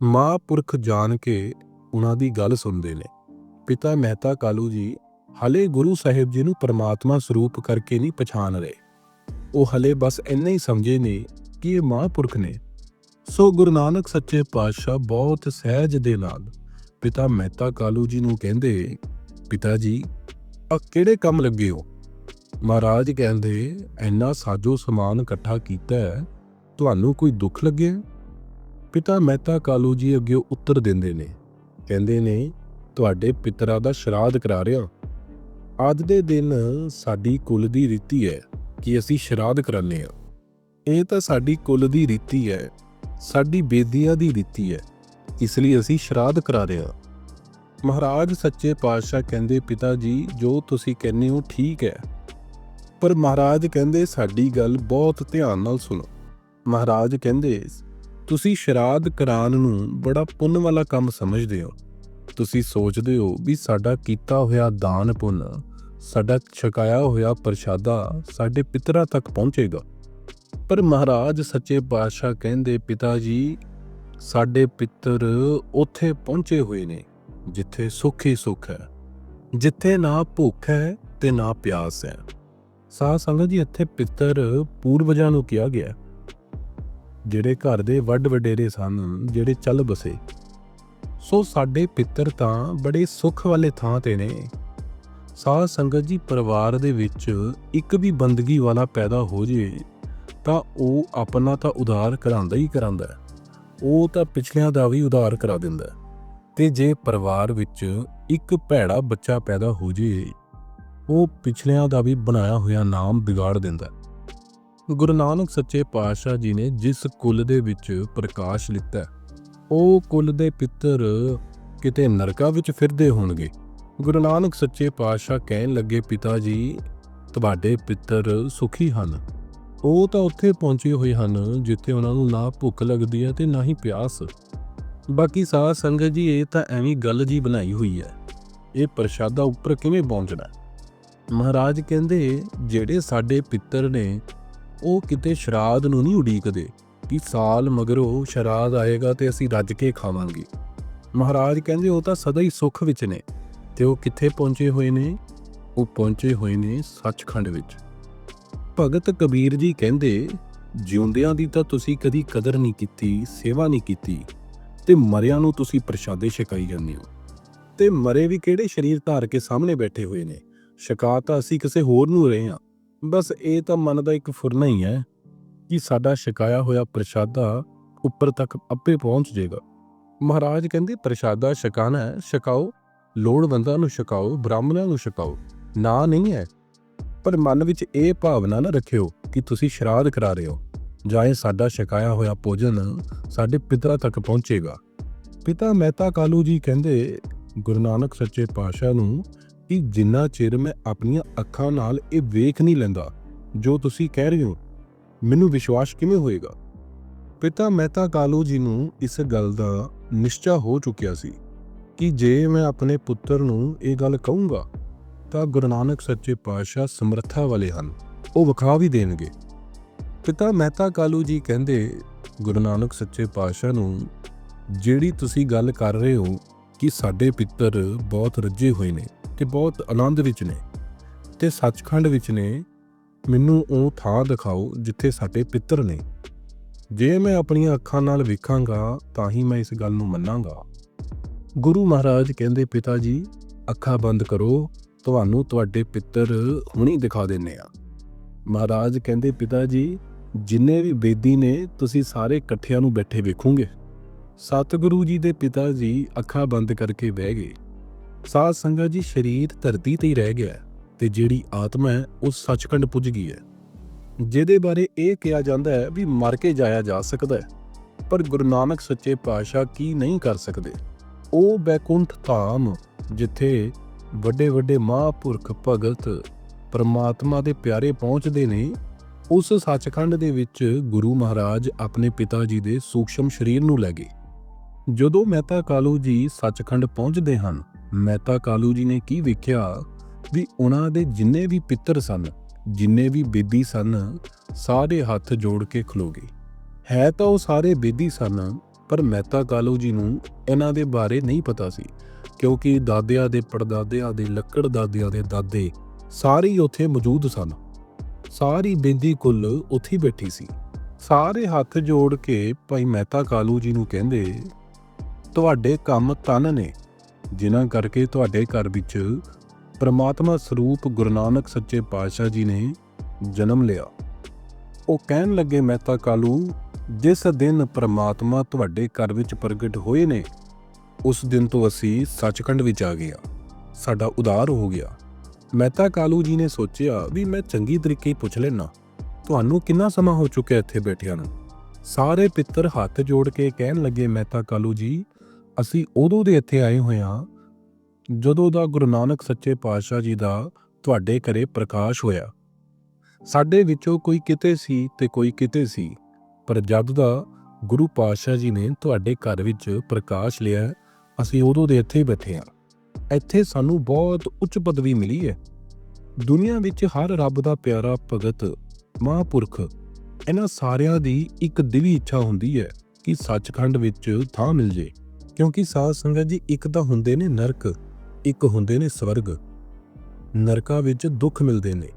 ਮਾਂ ਪੁਰਖ ਜਾਣ ਕੇ ਉਹਨਾਂ ਦੀ ਗੱਲ ਸੁਣਦੇ ਨੇ। ਪਿਤਾ ਮਹਿਤਾ ਕਾਲੂ ਜੀ ਹਲੇ ਗੁਰੂ ਸਾਹਿਬ ਜੀ ਨੂੰ ਪਰਮਾਤਮਾ ਸਰੂਪ ਕਰਕੇ ਨਹੀਂ ਪਛਾਣ ਰਹੇ। ਉਹ ਹਲੇ ਬਸ ਇੰਨਾ ਹੀ ਸਮਝੇ ਨੇ ਕਿ ਇਹ ਮਹਾਂਪੁਰਖ ਨੇ। ਸੋ ਗੁਰੂ ਨਾਨਕ ਸੱਚੇ ਪਾਤਸ਼ਾਹ ਬਹੁਤ ਸਹਿਜ ਦੇ ਨਾਲ ਪਿਤਾ ਮਹਿਤਾ ਕਾਲੂ ਜੀ ਨੂੰ ਕਹਿੰਦੇ, ਪਿਤਾ ਜੀ ਆ ਕਿਹੜੇ ਕੰਮ ਲੱਗੇ ਹੋ? ਮਹਾਰਾਜ ਕਹਿੰਦੇ, ਇੰਨਾ ਸਾਜੋ ਸਮਾਨ ਇਕੱਠਾ ਕੀਤਾ ਤੁਹਾਨੂੰ ਕੋਈ ਦੁੱਖ ਲੱਗਿਆ ਪਿਤਾ ਮਹਿਤਾ ਕਾਲੂ ਜੀ ਅੱਗੇ ਉੱਤਰ ਦਿੰਦੇ ਨੇ, ਕਹਿੰਦੇ ਨੇ, ਤੁਹਾਡੇ ਪਿਤਰਾਂ ਦਾ ਸ਼ਰਾਧ ਕਰਾ ਰਿਹਾ। ਅੱਜ ਦੇ ਦਿਨ ਸਾਡੀ ਕੁਲ ਦੀ ਰੀਤੀ ਹੈ ਕਿ ਅਸੀਂ ਸ਼ਰਾਧ ਕਰਾਉਂਦੇ ਹਾਂ। ਇਹ ਤਾਂ ਸਾਡੀ ਕੁਲ ਦੀ ਰੀਤੀ ਹੈ, ਸਾਡੀ ਬੇਦੀਆਂ ਦੀ ਰੀਤੀ ਹੈ, ਇਸ ਲਈ ਅਸੀਂ ਸ਼ਰਾਧ ਕਰਾ ਰਹੇ ਹਾਂ। ਮਹਾਰਾਜ ਸੱਚੇ ਪਾਤਸ਼ਾਹ ਕਹਿੰਦੇ, ਪਿਤਾ ਜੀ, ਜੋ ਤੁਸੀਂ ਕਹਿੰਦੇ ਹੋ ਠੀਕ ਹੈ। ਪਰ ਮਹਾਰਾਜ ਕਹਿੰਦੇ ਸਾਡੀ ਗੱਲ ਬਹੁਤ ਧਿਆਨ ਨਾਲ ਸੁਣੋ। ਮਹਾਰਾਜ ਕਹਿੰਦੇ, ਤੁਸੀਂ ਸ਼ਰਾਧ ਕਰਾਨ ਨੂੰ ਬੜਾ ਪੁੰਨ ਵਾਲਾ ਕੰਮ ਸਮਝਦੇ ਹੋ। ਤੁਸੀਂ ਸੋਚਦੇ ਹੋ ਵੀ ਸਾਡਾ ਕੀਤਾ ਹੋਇਆ ਦਾਨ ਪੁੰਨ, ਸਾਡਾ ਛਕਾਇਆ ਹੋਇਆ ਪ੍ਰਸ਼ਾਦਾ ਸਾਡੇ ਪਿਤਰਾਂ ਤੱਕ ਪਹੁੰਚੇਗਾ। ਪਰ ਮਹਾਰਾਜ ਸੱਚੇ ਪਾਤਸ਼ਾਹ ਕਹਿੰਦੇ, ਪਿਤਾ ਜੀ, ਸਾਡੇ ਪਿੱਤਰ ਉੱਥੇ ਪਹੁੰਚੇ ਹੋਏ ਨੇ, ਜਿੱਥੇ ਸੁੱਖ ਹੀ ਸੁੱਖ ਹੈ। ਜਿੱਥੇ ਨਾ ਭੁੱਖ ਹੈ ਤੇ ਨਾ ਪਿਆਸ ਹੈ। ਸਾਧ ਸੰਗਤ ਜੀ ਇੱਥੇ ਪਿੱਤਰ ਪੂਰਵਜਾਂ ਨੂੰ ਕਿਹਾ ਗਿਆ। ਜਿਹੜੇ ਘਰ ਦੇ ਵੱਡ ਵਡੇਰੇ ਸਨ, ਜਿਹੜੇ ਚੱਲ ਬਸੇ। ਸੋ ਸਾਡੇ ਪਿੱਤਰ ਤਾਂ ਬੜੇ ਸੁੱਖ ਵਾਲੇ ਥਾਂ ਤੇ ਨੇ। ਸਾਧ ਸੰਗਤ ਜੀ ਪਰਿਵਾਰ ਦੇ ਵਿੱਚ ਇੱਕ ਵੀ ਬੰਦਗੀ ਵਾਲਾ ਪੈਦਾ ਹੋ ਜੇ, ਤਾਂ ਉਹ ਆਪਣਾ ਤਾਂ ਉਧਾਰ ਕਰਾਂਦਾ ਹੀ ਕਰਾਂਦਾ ਉਹ ਤਾਂ ਪਿਛਲਿਆਂ ਦਾ ਵੀ ਉਧਾਰ ਕਰਾ ਦਿੰਦਾ ਹੈ। ਤੇ ਜੇ ਪਰਿਵਾਰ ਵਿੱਚ ਇੱਕ ਭੈੜਾ ਬੱਚਾ ਪੈਦਾ ਹੋ ਜੇ ਉਹ ਪਿਛਲਿਆਂ ਦਾ ਵੀ ਬਣਾਇਆ ਹੋਇਆ ਨਾਮ ਵਿਗਾੜ ਦਿੰਦਾ ਹੈ। ਗੁਰੂ ਨਾਨਕ ਸੱਚੇ ਪਾਤਸ਼ਾਹ ਜੀ ਨੇ ਜਿਸ ਕੁੱਲ ਦੇ ਵਿੱਚ ਪ੍ਰਕਾਸ਼ ਲਿੱਤਾ ਉਹ ਕੁੱਲ ਦੇ ਪਿੱਤਰ ਕਿਤੇ ਨਰਕਾਂ ਵਿੱਚ ਫਿਰਦੇ ਹੋਣਗੇ। ਗੁਰੂ ਨਾਨਕ ਸੱਚੇ ਪਾਤਸ਼ਾਹ ਕਹਿਣ ਲੱਗੇ, ਪਿਤਾ ਜੀ, ਤੁਹਾਡੇ ਪਿੱਤਰ ਸੁਖੀ ਹਨ। ਉਹ ਤਾਂ ਉੱਥੇ ਪਹੁੰਚੇ ਹੋਏ ਹਨ ਜਿੱਥੇ ਉਹਨਾਂ ਨੂੰ ਨਾ ਭੁੱਖ ਲੱਗਦੀ ਹੈ ਤੇ ਨਾ ਹੀ ਪਿਆਸ। ਬਾਕੀ ਸਾਧ ਸੰਗਤ ਜੀ, ਇਹ ਤਾਂ ਐਵੇਂ ਗੱਲ ਜੀ ਬਣਾਈ ਹੋਈ ਹੈ। ਇਹ ਪ੍ਰਸ਼ਾਦਾ ਉੱਪਰ ਕਿਵੇਂ ਪਹੁੰਚਣਾ ਮਹਾਰਾਜ ਕਹਿੰਦੇ, ਜਿਹੜੇ ਸਾਡੇ ਪਿੱਤਰ ਨੇ, ਉਹ ਕਿਤੇ ਸ਼ਰਾਧ ਨੂੰ ਨਹੀਂ ਉਡੀਕਦੇ, ਕਿ ਸਾਲ ਮਗਰੋਂ ਸ਼ਰਾਦ ਆਏਗਾ ਤੇ ਅਸੀਂ ਰੱਜ ਕੇ ਖਾਵਾਂਗੇ। ਮਹਾਰਾਜ ਕਹਿੰਦੇ, ਉਹ ਤਾਂ ਸਦਾ ਹੀ ਸੁੱਖ ਵਿੱਚ ਨੇ, ਤੇ ਉਹ ਕਿੱਥੇ ਪਹੁੰਚੇ ਹੋਏ ਨੇ? ਉਹ ਪਹੁੰਚੇ ਹੋਏ ਨੇ ਸੱਚਖੰਡ ਵਿੱਚ। ਭਗਤ ਕਬੀਰ ਜੀ ਕਹਿੰਦੇ, ਜਿਉਂਦਿਆਂ ਦੀ ਤਾਂ ਤੁਸੀਂ ਕਦੀ ਕਦਰ ਨਹੀਂ ਕੀਤੀ, ਸੇਵਾ ਨਹੀਂ ਕੀਤੀ, ਤੇ ਮਰਿਆਂ ਨੂੰ ਤੁਸੀਂ ਪ੍ਰਸ਼ਾਦੇ ਛਕਾਈ ਜਾਂਦੇ ਹੋ, ਤੇ ਮਰੇ ਵੀ ਕਿਹੜੇ ਸਰੀਰ ਧਾਰ ਕੇ ਸਾਹਮਣੇ ਬੈਠੇ ਹੋਏ ਨੇ? ਸ਼ਿਕਾ ਤਾਂ ਅਸੀਂ ਕਿਸੇ ਹੋਰ ਨੂੰ ਰਹੇ ਹਾਂ। ਬਸ ਇਹ ਤਾਂ ਮਨ ਦਾ ਇੱਕ ਫੁਰਨਾ ਹੀ ਹੈ ਕਿ ਸਾਡਾ ਛਕਾਇਆ ਹੋਇਆ ਪ੍ਰਸ਼ਾਦਾ ਉੱਪਰ ਤੱਕ ਆਪੇ ਪਹੁੰਚ ਜਾਏਗਾ। ਮਹਾਰਾਜ ਕਹਿੰਦੇ, ਪ੍ਰਸ਼ਾਦਾ ਛਕਾਣਾ ਹੈ, ਛਕਾਓ, ਲੋੜਵੰਦਾਂ ਨੂੰ ਛਕਾਓ, ਬ੍ਰਾਹਮਣਾਂ ਨੂੰ ਛਕਾਓ। ਨਾ ਨਹੀਂ ਹੈ। ਪਰ ਮਨ ਵਿੱਚ ਇਹ ਭਾਵਨਾ ਨਾ ਰੱਖਿਓ ਕਿ ਤੁਸੀਂ ਸ਼ਰਾਧ ਕਰਾ ਰਹੇ ਹੋ। ਜਾਂ ਇਹ ਸਾਡਾ ਛਕਾਇਆ ਹੋਇਆ ਭੋਜਨ ਸਾਡੇ ਪਿਤਾ ਤੱਕ ਪਹੁੰਚੇਗਾ। ਪਿਤਾ ਮਹਿਤਾ ਕਾਲੂ ਜੀ ਕਹਿੰਦੇ, ਗੁਰੂ ਨਾਨਕ ਸੱਚੇ ਪਾਤਸ਼ਾਹ ਨੂੰ ਕਿ ਜਿੰਨਾ ਚਿਰ ਮੈਂ ਆਪਣੀਆਂ ਅੱਖਾਂ ਨਾਲ ਇਹ ਵੇਖ ਨਹੀਂ ਲੈਂਦਾ, ਜੋ ਤੁਸੀਂ ਕਹਿ ਰਹੇ ਹੋ, ਮੈਨੂੰ ਵਿਸ਼ਵਾਸ ਕਿਵੇਂ ਹੋਏਗਾ? ਪਿਤਾ ਮਹਿਤਾ ਕਾਲੂ ਜੀ ਨੂੰ ਇਸ ਗੱਲ ਦਾ ਨਿਸ਼ਚਾ ਹੋ ਚੁੱਕਿਆ ਸੀ ਕਿ ਜੇ ਮੈਂ ਆਪਣੇ ਪੁੱਤਰ ਨੂੰ ਇਹ ਗੱਲ ਕਹੂੰਗਾ, ਤਾਂ ਗੁਰੂ ਨਾਨਕ ਸੱਚੇ ਪਾਤਸ਼ਾਹ ਸਮਰੱਥਾ ਵਾਲੇ ਹਨ, ਉਹ ਵਿਖਾ ਵੀ ਦੇਣਗੇ। ਪਿਤਾ ਮਹਿਤਾ ਕਾਲੂ ਜੀ ਕਹਿੰਦੇ, ਗੁਰੂ ਨਾਨਕ ਸੱਚੇ ਪਾਤਸ਼ਾਹ ਨੂੰ ਜਿਹੜੀ ਤੁਸੀਂ ਗੱਲ ਕਰ ਰਹੇ ਹੋ ਕਿ ਸਾਡੇ ਪਿੱਤਰ ਬਹੁਤ ਰੱਜੇ ਹੋਏ ਨੇ ਤੇ ਬਹੁਤ ਆਨੰਦ ਵਿੱਚ ਨੇ। ਤੇ ਸੱਚਖੰਡ ਵਿੱਚ ਨੇ, ਮੈਨੂੰ ਉਹ ਥਾਂ ਦਿਖਾਓ ਜਿੱਥੇ ਸਾਡੇ ਪਿੱਤਰ ਨੇ। ਜੇ ਮੈਂ ਆਪਣੀਆਂ ਅੱਖਾਂ ਨਾਲ ਵੇਖਾਂਗਾ, ਤਾਂ ਹੀ ਮੈਂ ਇਸ ਗੱਲ ਨੂੰ ਮੰਨਾਂਗਾ। ਗੁਰੂ ਮਹਾਰਾਜ ਕਹਿੰਦੇ, ਪਿਤਾ ਜੀ, ਅੱਖਾਂ ਬੰਦ ਕਰੋ, ਤੁਹਾਨੂੰ ਤੁਹਾਡੇ ਪਿੱਤਰ ਹੁਣੀ ਦਿਖਾ ਦਿੰਨੇ ਆ। ਮਹਾਰਾਜ ਕਹਿੰਦੇ, ਪਿਤਾ ਜੀ, ਜਿੰਨੇ ਵੀ ਬੇਦੀ ਨੇ, ਤੁਸੀਂ ਸਾਰੇ ਇਕੱਠਿਆਂ ਨੂੰ ਬੈਠੇ ਵੇਖੋਗੇ। ਸਤਿਗੁਰੂ ਜੀ ਦੇ ਪਿਤਾ ਜੀ ਅੱਖਾਂ ਬੰਦ ਕਰਕੇ ਬਹਿ ਗਏ। ਸਾਧ ਸੰਗਤ ਜੀ ਸਰੀਰ ਧਰਤੀ ਤੇ ਹੀ ਰਹਿ ਗਿਆ ਤੇ ਜਿਹੜੀ ਆਤਮਾ ਹੈ, ਉਹ ਸੱਚਖੰਡ ਪੁੱਜ ਗਈ ਹੈ। ਜਿਹਦੇ ਬਾਰੇ ਇਹ ਕਿਹਾ ਜਾਂਦਾ ਹੈ ਵੀ ਮਰ ਕੇ ਜਾਇਆ ਜਾ ਸਕਦਾ ਹੈ, ਪਰ ਗੁਰੂ ਨਾਨਕ ਸੱਚੇ ਪਾਤਸ਼ਾਹ ਕੀ ਨਹੀਂ ਕਰ ਸਕਦੇ? ਉਹ ਬੈਕੁੰਠ ਧਾਮ ਜਿੱਥੇ ਵੱਡੇ ਵੱਡੇ ਮਹਾਂਪੁਰਖ ਭਗਤ ਪਰਮਾਤਮਾ ਦੇ ਪਿਆਰੇ ਪਹੁੰਚਦੇ ਨੇ, ਉਸ ਸੱਚਖੰਡ ਦੇ ਵਿੱਚ ਗੁਰੂ ਮਹਾਰਾਜ ਆਪਣੇ ਪਿਤਾ ਜੀ ਦੇ ਸੂਖਸ਼ਮ ਸਰੀਰ ਨੂੰ ਲੈ ਗਏ। ਜਦੋਂ ਮਹਿਤਾ ਕਾਲੂ ਜੀ ਸੱਚਖੰਡ ਪਹੁੰਚਦੇ ਹਨ ਮਹਿਤਾ ਕਾਲੂ ਜੀ ਨੇ ਕੀ ਵੇਖਿਆ ਵੀ ਉਹਨਾਂ ਦੇ ਜਿੰਨੇ ਵੀ ਪਿੱਤਰ ਸਨ, ਜਿੰਨੇ ਵੀ ਬੇਦੀ ਸਨ, ਸਾਰੇ ਹੱਥ ਜੋੜ ਕੇ ਖਲੋ ਗਏ। ਹੈ ਤਾਂ ਉਹ ਸਾਰੇ ਬੇਦੀ ਸਨ, ਪਰ ਮਹਿਤਾ ਕਾਲੂ ਜੀ ਨੂੰ ਇਹਨਾਂ ਦੇ ਬਾਰੇ ਨਹੀਂ ਪਤਾ ਸੀ, ਕਿਉਂਕਿ ਦਾਦਿਆਂ ਦੇ ਪੜਦਾਦਿਆਂ ਦੇ, ਲੱਕੜ ਦਾਦਿਆਂ ਦੇ ਦਾਦੇ ਸਾਰੇ ਉੱਥੇ ਮੌਜੂਦ ਸਨ। ਸਾਰੀ ਬੇਦੀ ਕੁੱਲ ਉੱਥੇ ਬੈਠੀ ਸੀ। ਸਾਰੇ ਹੱਥ ਜੋੜ ਕੇ ਭਾਈ ਮਹਿਤਾ ਕਾਲੂ ਜੀ ਨੂੰ ਕਹਿੰਦੇ, ਤੁਹਾਡੇ ਕੰਮ ਤਨ ਨੇ। ਜਿਨ੍ਹਾਂ ਕਰਕੇ ਤੁਹਾਡੇ ਘਰ ਵਿੱਚ ਪ੍ਰਮਾਤਮਾ ਸਰੂਪ ਗੁਰੂ ਨਾਨਕ ਸੱਚੇ ਪਾਤਸ਼ਾਹ ਜੀ ਨੇ ਜਨਮ ਲਿਆ। ਉਹ ਕਹਿਣ ਲੱਗੇ ਮਹਿਤਾ ਕਾਲੂ, ਜਿਸ ਦਿਨ ਪ੍ਰਮਾਤਮਾ ਤੁਹਾਡੇ ਘਰ ਵਿੱਚ ਪ੍ਰਗਟ ਹੋਏ ਨੇ, ਉਸ ਦਿਨ ਤੋਂ ਅਸੀਂ ਸੱਚਖੰਡ ਵਿੱਚ ਆ ਗਿਆ ਸਾਡਾ ਉਦਾਰ ਹੋ ਗਿਆ। ਮਹਿਤਾ ਕਾਲੂ ਜੀ ਨੇ ਸੋਚਿਆ ਵੀ ਮੈਂ ਚੰਗੀ ਤਰੀਕੇ ਪੁੱਛ ਲੈਣਾ ਤੁਹਾਨੂੰ ਕਿੰਨਾ ਸਮਾਂ ਹੋ ਚੁੱਕਿਆ ਇੱਥੇ ਬੈਠਿਆਂ ਨੂੰ? ਸਾਰੇ ਪਿੱਤਰ ਹੱਥ ਜੋੜ ਕੇ ਕਹਿਣ ਲੱਗੇ ਮਹਿਤਾ ਕਾਲੂ ਜੀ ਅਸੀਂ ਉਦੋਂ ਦੇ ਇੱਥੇ ਆਏ ਹੋਏ ਹਾਂ ਜਦੋਂ ਦਾ ਗੁਰੂ ਨਾਨਕ ਸੱਚੇ ਪਾਤਸ਼ਾਹ ਜੀ ਦਾ ਤੁਹਾਡੇ ਘਰੇ ਪ੍ਰਕਾਸ਼ ਹੋਇਆ। ਸਾਡੇ ਵਿੱਚੋਂ ਕੋਈ ਕਿਤੇ ਸੀ ਤੇ ਕੋਈ ਕਿਤੇ ਸੀ, ਪਰ ਜਦ ਦਾ ਗੁਰੂ ਪਾਤਸ਼ਾਹ ਜੀ ਨੇ ਤੁਹਾਡੇ ਘਰ ਵਿੱਚ ਪ੍ਰਕਾਸ਼ ਲਿਆ, ਅਸੀਂ ਉਦੋਂ ਦੇ ਇੱਥੇ ਬੈਠੇ ਹਾਂ। ਇੱਥੇ ਸਾਨੂੰ ਬਹੁਤ ਉੱਚ ਪਦਵੀ ਮਿਲੀ ਹੈ। ਦੁਨੀਆ ਵਿੱਚ ਹਰ ਰੱਬ ਦਾ ਪਿਆਰਾ ਭਗਤ, ਮਹਾਂਪੁਰਖ, ਇਹਨਾਂ ਸਾਰਿਆਂ ਦੀ ਇੱਕ ਦਿਵੀ ਇੱਛਾ ਹੁੰਦੀ ਹੈ ਕਿ ਸੱਚਖੰਡ ਵਿੱਚ ਥਾਂ ਮਿਲ ਜੇ। ਕਿਉਂਕਿ ਸਾਧ ਸੰਗਤ ਜੀ ਇੱਕ ਤਾਂ ਹੁੰਦੇ ਨੇ ਨਰਕ, ਇੱਕ ਹੁੰਦੇ ਨੇ ਸਵਰਗ। ਨਰਕਾਂ ਵਿੱਚ ਦੁੱਖ ਮਿਲਦੇ ਨੇ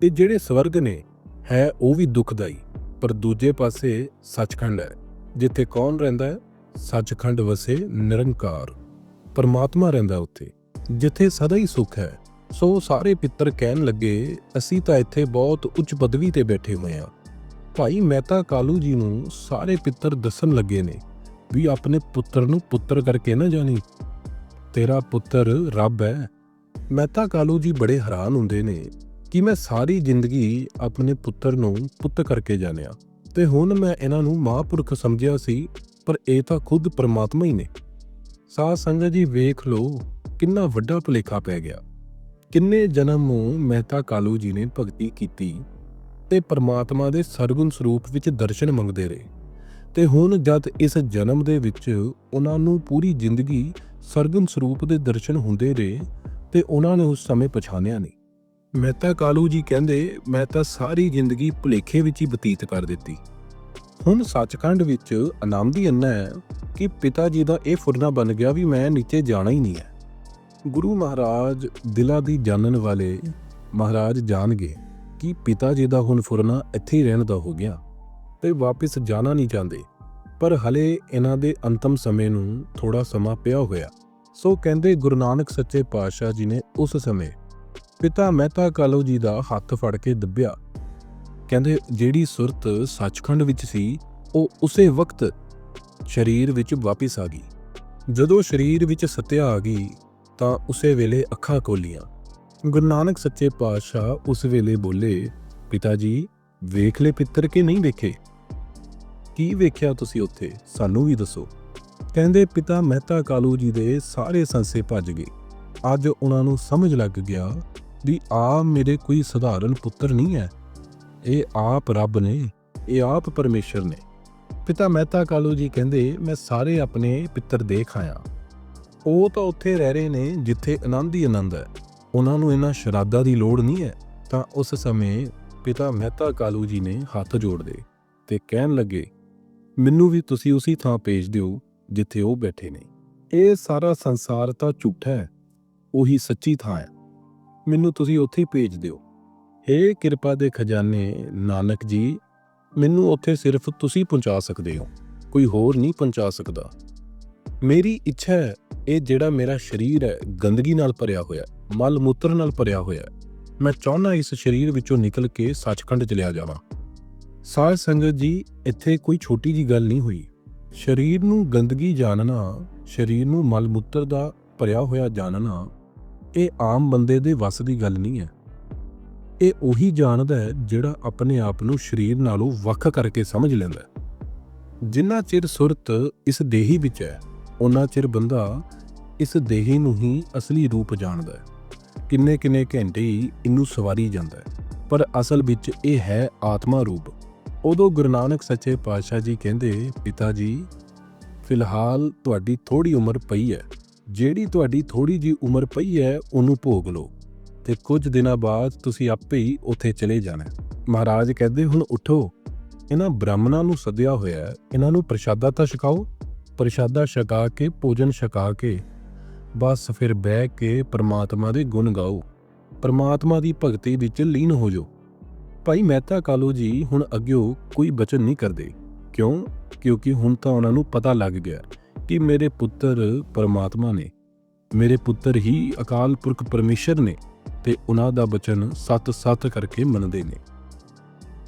ਤੇ ਜਿਹੜੇ ਸਵਰਗ ਨੇ, ਹੈ ਉਹ ਵੀ ਦੁਖਦਾਈ। ਪਰ ਦੂਜੇ ਪਾਸੇ ਸੱਚਖੰਡ ਹੈ, ਜਿੱਥੇ ਕੌਣ ਰਹਿੰਦਾ ਹੈ? ਸੱਚਖੰਡ ਵਸੇ ਨਿਰੰਕਾਰ। ਪਰਮਾਤਮਾ ਰਹਿੰਦਾ ਉੱਥੇ, ਜਿੱਥੇ ਸਦਾ ਹੀ ਸੁੱਖ ਹੈ। ਸੋ ਸਾਰੇ ਪਿੱਤਰ ਕਹਿਣ ਲੱਗੇ, ਅਸੀਂ ਤਾਂ ਇੱਥੇ ਬਹੁਤ ਉੱਚ ਪਦਵੀ ਤੇ ਬੈਠੇ ਹੋਏ ਹਾਂ। ਭਾਈ ਮਹਿਤਾ ਕਾਲੂ ਜੀ ਨੂੰ ਸਾਰੇ ਪਿੱਤਰ ਦੱਸਣ ਲੱਗੇ ਨੇ ਵੀ ਆਪਣੇ ਪੁੱਤਰ ਨੂੰ ਪੁੱਤਰ ਕਰਕੇ ਨਾ ਜਾਣੀ। ਤੇਰਾ ਪੁੱਤਰ ਰੱਬ ਹੈ ਮਹਿਤਾ ਕਾਲੂ ਜੀ ਬੜੇ ਹੈਰਾਨ ਹੁੰਦੇ ਨੇ ਕਿ ਮੈਂ ਸਾਰੀ ਜ਼ਿੰਦਗੀ ਆਪਣੇ ਪੁੱਤਰ ਨੂੰ ਪੁੱਤ ਕਰਕੇ ਜਾਣਿਆ। ਤੇ ਹੁਣ ਮੈਂ ਇਹਨਾਂ ਨੂੰ ਮਹਾਂਪੁਰਖ ਸਮਝਿਆ ਸੀ, ਪਰ ਇਹ ਤਾਂ ਖੁਦ ਪ੍ਰਮਾਤਮਾ ਹੀ ਨੇ। ਸਾਧ ਸੰਗਤ ਜੀ ਵੇਖ ਲਓ, ਕਿੰਨਾ ਵੱਡਾ ਭੁਲੇਖਾ ਪੈ ਗਿਆ। ਕਿੰਨੇ ਜਨਮ ਨੂੰ ਮਹਿਤਾ ਕਾਲੂ ਜੀ ਨੇ ਭਗਤੀ ਕੀਤੀ ਤੇ ਪਰਮਾਤਮਾ ਦੇ ਸਰਗੁਣ ਸਰੂਪ ਵਿੱਚ ਦਰਸ਼ਨ ਮੰਗਦੇ ਰਹੇ। ਤੇ ਹੁਣ ਜਦ ਇਸ ਜਨਮ ਦੇ ਵਿੱਚ ਉਹਨਾਂ ਨੂੰ ਪੂਰੀ ਜ਼ਿੰਦਗੀ ਸਰਗਮ ਸਰੂਪ ਦੇ ਦਰਸ਼ਨ ਹੁੰਦੇ ਰਹੇ ਤੇ ਉਹਨਾਂ ਨੇ ਉਸ ਸਮੇਂ ਪਛਾਣਿਆ ਨਹੀਂ। ਮਹਿਤਾ ਕਾਲੂ ਜੀ ਕਹਿੰਦੇ, ਮੈਂ ਤਾਂ ਸਾਰੀ ਜ਼ਿੰਦਗੀ ਭੁਲੇਖੇ ਵਿੱਚ ਹੀ ਬਤੀਤ ਕਰ ਦਿੱਤੀ। ਹੁਣ ਸੱਚਖੰਡ ਵਿੱਚ ਆਨੰਦ ਹੀ ਇੰਨਾ ਹੈ ਕਿ ਪਿਤਾ ਜੀ ਦਾ ਇਹ ਫੁਰਨਾ ਬਣ ਗਿਆ ਵੀ ਮੈਂ ਨੀਚੇ ਜਾਣਾ ਹੀ ਨਹੀਂ ਹੈ। ਗੁਰੂ ਮਹਾਰਾਜ ਦਿਲਾਂ ਦੀ ਜਾਣਨ ਵਾਲੇ ਮਹਾਰਾਜ ਜਾਣਗੇ ਕਿ ਪਿਤਾ ਜੀ ਦਾ ਹੁਣ ਫੁਰਨਾ ਇੱਥੇ ਹੀ ਰਹਿਣ ਦਾ ਹੋ ਗਿਆ। ਤੇ ਵਾਪਸ ਜਾਣਾ ਨਹੀਂ ਚਾਹੁੰਦੇ। ਪਰ ਹਲੇ ਇਹਨਾਂ ਦੇ ਅੰਤਮ ਸਮੇਂ ਨੂੰ ਥੋੜਾ ਸਮਾਂ ਪਿਆ ਹੋਇਆ। ਸੋ ਕਹਿੰਦੇ ਗੁਰੂ ਨਾਨਕ ਸੱਚੇ ਪਾਤਸ਼ਾਹ ਜੀ ਨੇ ਉਸ ਸਮੇਂ ਪਿਤਾ ਮਹਿਤਾ ਕਾਲੋ ਜੀ ਦਾ ਹੱਥ ਫੜ ਕੇ ਦੱਬਿਆ। ਕਹਿੰਦੇ ਜਿਹੜੀ ਸੁਰਤ ਸੱਚਖੰਡ ਵਿੱਚ ਸੀ, ਉਹ ਉਸੇ ਵਕਤ ਸਰੀਰ ਵਿੱਚ ਵਾਪਸ ਆ ਗਈ। ਜਦੋਂ ਸਰੀਰ ਵਿੱਚ ਸਤਿਆ ਆ ਗਈ, ਤਾਂ ਉਸੇ ਵੇਲੇ ਅੱਖਾਂ ਖੋਲੀਆਂ। ਗੁਰੂ ਨਾਨਕ ਸੱਚੇ ਪਾਤਸ਼ਾਹ ਉਸ ਵੇਲੇ ਬੋਲੇ, ਪਿਤਾ ਜੀ, ਵੇਖ ਲੈ ਪਿੱਤਰ ਕਿ ਨਹੀਂ ਵੇਖੇ? ਕੀ ਵੇਖਿਆ ਤੁਸੀਂ ਉੱਥੇ? ਸਾਨੂੰ ਵੀ ਦੱਸੋ। ਕਹਿੰਦੇ ਪਿਤਾ ਮਹਿਤਾ ਕਾਲੂ ਜੀ ਦੇ ਸਾਰੇ ਸੰਸੇ ਭੱਜ ਗਏ। ਅੱਜ ਉਹਨਾਂ ਨੂੰ ਸਮਝ ਲੱਗ ਗਿਆ ਵੀ ਆ ਮੇਰੇ ਕੋਈ ਸਧਾਰਨ ਪੁੱਤਰ ਨਹੀਂ ਹੈ। ਇਹ ਆਪ ਰੱਬ ਨੇ, ਇਹ ਆਪ ਪਰਮੇਸ਼ਰ ਨੇ। ਪਿਤਾ ਮਹਿਤਾ ਕਾਲੂ ਜੀ ਕਹਿੰਦੇ, ਮੈਂ ਸਾਰੇ ਆਪਣੇ ਪਿੱਤਰ ਦੇਖ ਆਇਆ। ਉਹ ਤਾਂ ਉੱਥੇ ਰਹਿ ਰਹੇ ਨੇ ਜਿੱਥੇ ਆਨੰਦ ਹੀ ਆਨੰਦ ਹੈ। ਉਹਨਾਂ ਨੂੰ ਇਹਨਾਂ ਸ਼ਰਾਧਾਂ ਦੀ ਲੋੜ ਨਹੀਂ ਹੈ। ਤਾਂ ਉਸ ਸਮੇਂ ਪਿਤਾ ਮਹਿਤਾ ਕਾਲੂ ਜੀ ਨੇ ਹੱਥ ਜੋੜਦੇ ਤੇ ਕਹਿਣ ਲੱਗੇ ਮੈਨੂੰ ਵੀ ਤੁਸੀਂ ਉਸੇ ਥਾਂ ਭੇਜ ਦਿਓ ਜਿੱਥੇ ਉਹ ਬੈਠੇ ਨੇ। ਇਹ ਸਾਰਾ ਸੰਸਾਰ ਤਾਂ ਝੂਠਾ ਹੈ, ਉਹੀ ਸੱਚੀ ਥਾਂ ਹੈ। ਮੈਨੂੰ ਤੁਸੀਂ ਉੱਥੇ ਹੀ ਭੇਜ ਦਿਓ। ਹੇ ਕਿਰਪਾ ਦੇ ਖਜ਼ਾਨੇ, ਨਾਨਕ ਜੀ, ਮੈਨੂੰ ਉੱਥੇ ਸਿਰਫ ਤੁਸੀਂ ਪਹੁੰਚਾ ਸਕਦੇ ਹੋ, ਕੋਈ ਹੋਰ ਨਹੀਂ ਪਹੁੰਚਾ ਸਕਦਾ। ਮੇਰੀ ਇੱਛਾ ਹੈ, ਇਹ ਜਿਹੜਾ ਮੇਰਾ ਸਰੀਰ ਹੈ, ਗੰਦਗੀ ਨਾਲ ਭਰਿਆ ਹੋਇਆ ਹੈ, ਮਲ ਮੂਤਰ ਨਾਲ ਭਰਿਆ ਹੋਇਆ ਮੈਂ ਚਾਹੁੰਦਾ ਇਸ ਸਰੀਰ ਵਿੱਚੋਂ ਨਿਕਲ ਕੇ ਸੱਚਖੰਡ ਚਲਿਆ ਜਾਵਾਂ। ਸਾਧ ਸੰਗਤ ਜੀ, ਇੱਥੇ ਕੋਈ ਛੋਟੀ ਜੀ ਗੱਲ ਨਹੀਂ ਹੋਈ। ਸਰੀਰ ਨੂੰ ਗੰਦਗੀ ਜਾਣਨਾ, ਸਰੀਰ ਨੂੰ ਮਲ ਮੂਤਰ ਦਾ ਭਰਿਆ ਹੋਇਆ ਜਾਣਨਾ, ਇਹ ਆਮ ਬੰਦੇ ਦੇ ਵੱਸ ਦੀ ਗੱਲ ਨਹੀਂ ਹੈ। ਇਹ ਉਹੀ ਜਾਣਦਾ ਹੈ ਜਿਹੜਾ ਆਪਣੇ ਆਪ ਨੂੰ ਸਰੀਰ ਨਾਲੋਂ ਵੱਖ ਕਰਕੇ ਸਮਝ ਲੈਂਦਾ ਹੈ। ਜਿੰਨਾ ਚਿਰ ਸੁਰਤ ਇਸ ਦੇਹੀ ਵਿੱਚ ਹੈ ਉਹਨਾਂ ਚਿਰ ਬੰਦਾ ਇਸ ਦੇਹੀ ਨੂੰ ਹੀ ਅਸਲੀ ਰੂਪ ਜਾਣਦਾ ਹੈ। ਕਿੰਨੇ ਕਿੰਨੇ ਘੰਟੇ ਹੀ ਇਹਨੂੰ ਸਵਾਰੀ ਜਾਂਦਾ ਹੈ। ਪਰ ਅਸਲ ਵਿੱਚ ਇਹ ਹੈ ਆਤਮਾ ਰੂਪ। ਉਦੋਂ ਗੁਰੂ ਨਾਨਕ ਸੱਚੇ ਪਾਤਸ਼ਾਹ ਜੀ ਕਹਿੰਦੇ, ਪਿਤਾ ਜੀ, ਫਿਲਹਾਲ ਤੁਹਾਡੀ ਥੋੜੀ ਉਮਰ ਪਈ ਹੈ। ਜਿਹੜੀ ਤੁਹਾਡੀ ਥੋੜੀ ਜੀ ਉਮਰ ਪਈ ਹੈ, ਉਹਨੂੰ ਭੋਗ ਲਓ ਤੇ ਕੁਝ ਦਿਨਾਂ ਬਾਅਦ ਤੁਸੀਂ ਆਪੇ ਹੀ ਉੱਥੇ ਚਲੇ ਜਾਣਾ। ਮਹਾਰਾਜ ਕਹਿੰਦੇ, ਹੁਣ ਉਠੋ। ਇਹਨਾਂ ਬ੍ਰਾਹਮਣਾਂ ਨੂੰ ਸੱਦਿਆ ਹੋਇਆ ਹੈ। ਇਹਨਾਂ ਨੂੰ ਪ੍ਰਸ਼ਾਦਾ ਤਾਂ ਛਕਾਓ। ਪ੍ਰਸ਼ਾਦਾ ਛਕਾ ਕੇ, ਭੋਜਨ ਛਕਾ ਕੇ, ਬਸ ਫਿਰ ਬਹਿ ਕੇ ਪ੍ਰਮਾਤਮਾ ਦੇ ਗੁਣ ਗਾਓ। ਪ੍ਰਮਾਤਮਾ ਦੀ ਭਗਤੀ ਵਿੱਚ ਲੀਨ ਹੋ ਜਾਓ। ਭਾਈ ਮਹਿਤਾ ਕਾਲੂ ਜੀ ਹੁਣ ਅੱਗਿਓ ਕੋਈ ਬਚਨ ਨਹੀਂ ਕਰਦੇ। ਕਿਉਂ? ਕਿਉਂਕਿ ਹੁਣ ਤਾਂ ਉਹਨਾਂ ਨੂੰ ਪਤਾ ਲੱਗ ਗਿਆ ਕਿ ਮੇਰੇ ਪੁੱਤਰ ਪਰਮਾਤਮਾ ਨੇ। ਮੇਰੇ ਪੁੱਤਰ ਹੀ ਅਕਾਲ ਪੁਰਖ ਪਰਮੇਸ਼ਰ ਨੇ ਤੇ ਉਹਨਾਂ ਦਾ ਬਚਨ ਸੱਤ ਸੱਤ ਕਰਕੇ ਮੰਨਦੇ ਨੇ।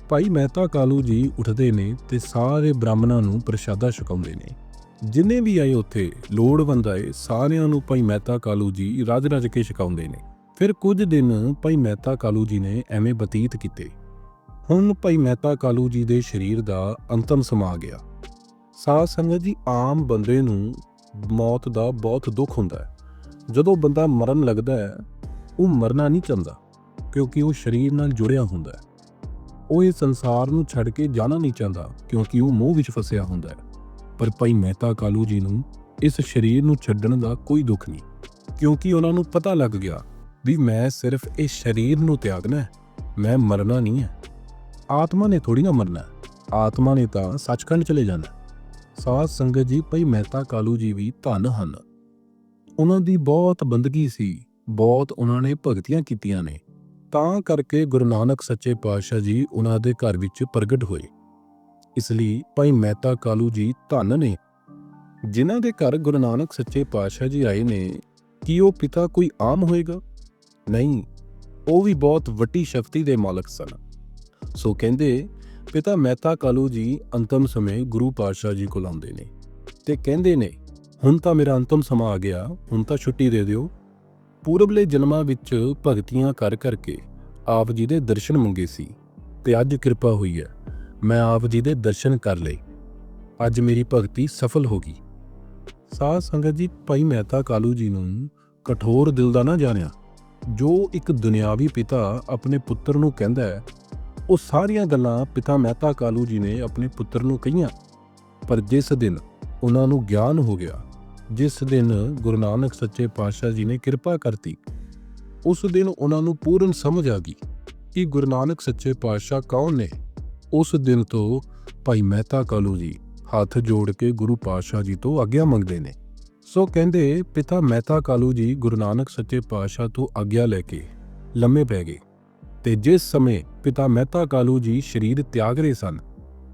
ਭਾਈ ਮਹਿਤਾ ਕਾਲੂ ਜੀ ਉੱਠਦੇ ਨੇ ਤੇ ਸਾਰੇ ਬ੍ਰਾਹਮਣਾਂ ਨੂੰ ਪ੍ਰਸ਼ਾਦਾ ਛਕਾਉਂਦੇ ਨੇ। ਜਿੰਨੇ ਵੀ ਆਏ ਉੱਥੇ, ਲੋੜਵੰਦ ਆਏ, ਸਾਰਿਆਂ ਨੂੰ ਭਾਈ ਮਹਿਤਾ ਕਾਲੂ ਜੀ ਰਾਜ ਰਜ ਕੇ ਛਕਾਉਂਦੇ ਨੇ। ਫਿਰ ਕੁਝ ਦਿਨ ਭਾਈ ਮਹਿਤਾ ਕਾਲੂ ਜੀ ਨੇ ਐਵੇਂ ਬਤੀਤ ਕੀਤੇ। ਹੁਣ ਭਾਈ ਮਹਿਤਾ ਕਾਲੂ ਜੀ ਦੇ ਸਰੀਰ ਦਾ ਅੰਤਮ ਸਮਾ ਗਿਆ। ਸਾਧ ਸੰਗਤ ਜੀ ਆਮ ਬੰਦੇ ਨੂੰ ਮੌਤ ਦਾ ਬਹੁਤ ਦੁੱਖ ਹੁੰਦਾ ਹੈ। ਜਦੋਂ ਬੰਦਾ ਮਰਨ ਲੱਗਦਾ ਹੈ, ਉਹ ਮਰਨਾ ਨਹੀਂ ਚਾਹੁੰਦਾ, ਕਿਉਂਕਿ ਉਹ ਸਰੀਰ ਨਾਲ ਜੁੜਿਆ ਹੁੰਦਾ ਹੈ। ਉਹ ਇਹ ਸੰਸਾਰ ਨੂੰ ਛੱਡ ਕੇ ਜਾਣਾ ਨਹੀਂ ਚਾਹੁੰਦਾ, ਕਿਉਂਕਿ ਉਹ ਮੋਹ ਵਿੱਚ ਫਸਿਆ ਹੁੰਦਾ ਹੈ। ਪਰ ਭਾਈ ਮਹਿਤਾ ਕਾਲੂ ਜੀ ਨੂੰ ਇਸ ਸਰੀਰ ਨੂੰ ਛੱਡਣ ਦਾ ਕੋਈ ਦੁੱਖ ਨਹੀਂ, ਕਿਉਂਕਿ ਉਹਨਾਂ ਨੂੰ ਪਤਾ ਲੱਗ ਗਿਆ ਵੀ ਮੈਂ ਸਿਰਫ ਇਸ ਸਰੀਰ ਨੂੰ ਤਿਆਗਣਾ ਹੈ, ਮੈਂ ਮਰਨਾ ਨਹੀਂ ਹੈ। ਆਤਮਾ ਨੇ ਥੋੜੀ ਨਾ ਮਰਨਾ ਆਤਮਾ ਨੇ ਤਾਂ ਸੱਚਖੰਡ ਚਲੇ ਜਾਣਾ ਹੈ। ਸਾਧ ਸੰਗਤ ਜੀ, ਭਾਈ ਮਹਿਤਾ ਕਾਲੂ ਜੀ ਵੀ ਧਨ ਹਨ। ਉਹਨਾਂ ਦੀ ਬਹੁਤ ਬੰਦਗੀ ਸੀ, ਬਹੁਤ ਉਹਨਾਂ ਨੇ ਭਗਤੀਆਂ ਕੀਤੀਆਂ ਨੇ। ਤਾਂ ਕਰਕੇ ਗੁਰੂ ਨਾਨਕ ਸੱਚੇ ਪਾਤਸ਼ਾਹ ਜੀ ਉਹਨਾਂ ਦੇ ਘਰ ਵਿੱਚ ਪ੍ਰਗਟ ਹੋਏ। ਇਸ ਲਈ ਭਾਈ ਮਹਿਤਾ ਕਾਲੂ ਜੀ ਧੰਨ ਨੇ। ਜਿਨ੍ਹਾਂ ਦੇ ਘਰ ਗੁਰੂ ਨਾਨਕ ਸੱਚੇ ਪਾਤਸ਼ਾਹ ਜੀ ਆਏ ਨੇ, ਕੀ ਉਹ ਪਿਤਾ ਕੋਈ ਆਮ ਹੋਏਗਾ? ਨਹੀਂ, ਉਹ ਵੀ ਬਹੁਤ ਵੱਡੀ ਸ਼ਕਤੀ ਦੇ ਮਾਲਕ ਸਨ। ਸੋ ਕਹਿੰਦੇ, ਪਿਤਾ ਮਹਿਤਾ ਕਾਲੂ ਜੀ ਅੰਤਮ ਸਮੇਂ ਗੁਰੂ ਪਾਤਸ਼ਾਹ ਜੀ ਕੋਲ ਆਉਂਦੇ ਨੇ ਤੇ ਕਹਿੰਦੇ ਨੇ, ਹੁਣ ਤਾਂ ਮੇਰਾ ਅੰਤਮ ਸਮਾਂ ਆ ਗਿਆ, ਹੁਣ ਤਾਂ ਛੁੱਟੀ ਦੇ ਦਿਓ। ਪੂਰਬਲੇ ਜਨਮਾਂ ਵਿੱਚ ਭਗਤੀਆਂ ਕਰ ਕਰਕੇ ਆਪ ਜੀ ਦੇ ਦਰਸ਼ਨ ਮੰਗੇ ਸੀ ਤੇ ਅੱਜ ਕਿਰਪਾ ਹੋਈ ਹੈ, ਮੈਂ ਆਪ ਜੀ ਦੇ ਦਰਸ਼ਨ ਕਰ ਲਏ। ਅੱਜ ਮੇਰੀ ਭਗਤੀ ਸਫਲ ਹੋ ਗਈ। ਸਾਧ ਸੰਗਤ ਜੀ, ਭਾਈ ਮਹਿਤਾ ਕਾਲੂ ਜੀ ਨੂੰ ਕਠੋਰ ਦਿਲ ਦਾ ਨਾ ਜਾਣਿਆ। ਜੋ ਇੱਕ ਦੁਨਿਆਵੀ ਪਿਤਾ ਆਪਣੇ ਪੁੱਤਰ ਨੂੰ ਕਹਿੰਦਾ ਹੈ ਉਹ ਸਾਰੀਆਂ ਗੱਲਾਂ ਪਿਤਾ ਮਹਿਤਾ ਕਾਲੂ ਜੀ ਨੇ ਆਪਣੇ ਪੁੱਤਰ ਨੂੰ ਕਹੀਆਂ। ਪਰ ਜਿਸ ਦਿਨ ਉਹਨਾਂ ਨੂੰ ਗਿਆਨ ਹੋ ਗਿਆ, ਜਿਸ ਦਿਨ ਗੁਰੂ ਨਾਨਕ ਸੱਚੇ ਪਾਤਸ਼ਾਹ ਜੀ ਨੇ ਕਿਰਪਾ ਕਰਤੀ, ਉਸ ਦਿਨ ਉਹਨਾਂ ਨੂੰ ਪੂਰਨ ਸਮਝ ਆ ਗਈ ਕਿ ਗੁਰੂ ਨਾਨਕ ਸੱਚੇ ਪਾਤਸ਼ਾਹ ਕੌਣ ਨੇ। ਉਸ ਦਿਨ ਤੋਂ ਭਾਈ ਮਹਿਤਾ ਕਾਲੂ ਜੀ ਹੱਥ ਜੋੜ ਕੇ ਗੁਰੂ ਪਾਤਸ਼ਾਹ ਜੀ ਤੋਂ ਆਗਿਆ ਮੰਗਦੇ ਨੇ। ਸੋ ਕਹਿੰਦੇ ਪਿਤਾ ਮਹਿਤਾ ਕਾਲੂ ਜੀ ਗੁਰੂ ਨਾਨਕ ਸੱਚੇ ਪਾਤਸ਼ਾਹ ਤੋਂ ਆਗਿਆ ਲੈ ਕੇ ਲੰਮੇ ਪੈ ਗਏ। ਤੇ ਜਿਸ ਸਮੇਂ ਪਿਤਾ ਮਹਿਤਾ ਕਾਲੂ ਜੀ ਸਰੀਰ ਤਿਆਗ ਰਹੇ ਸਨ,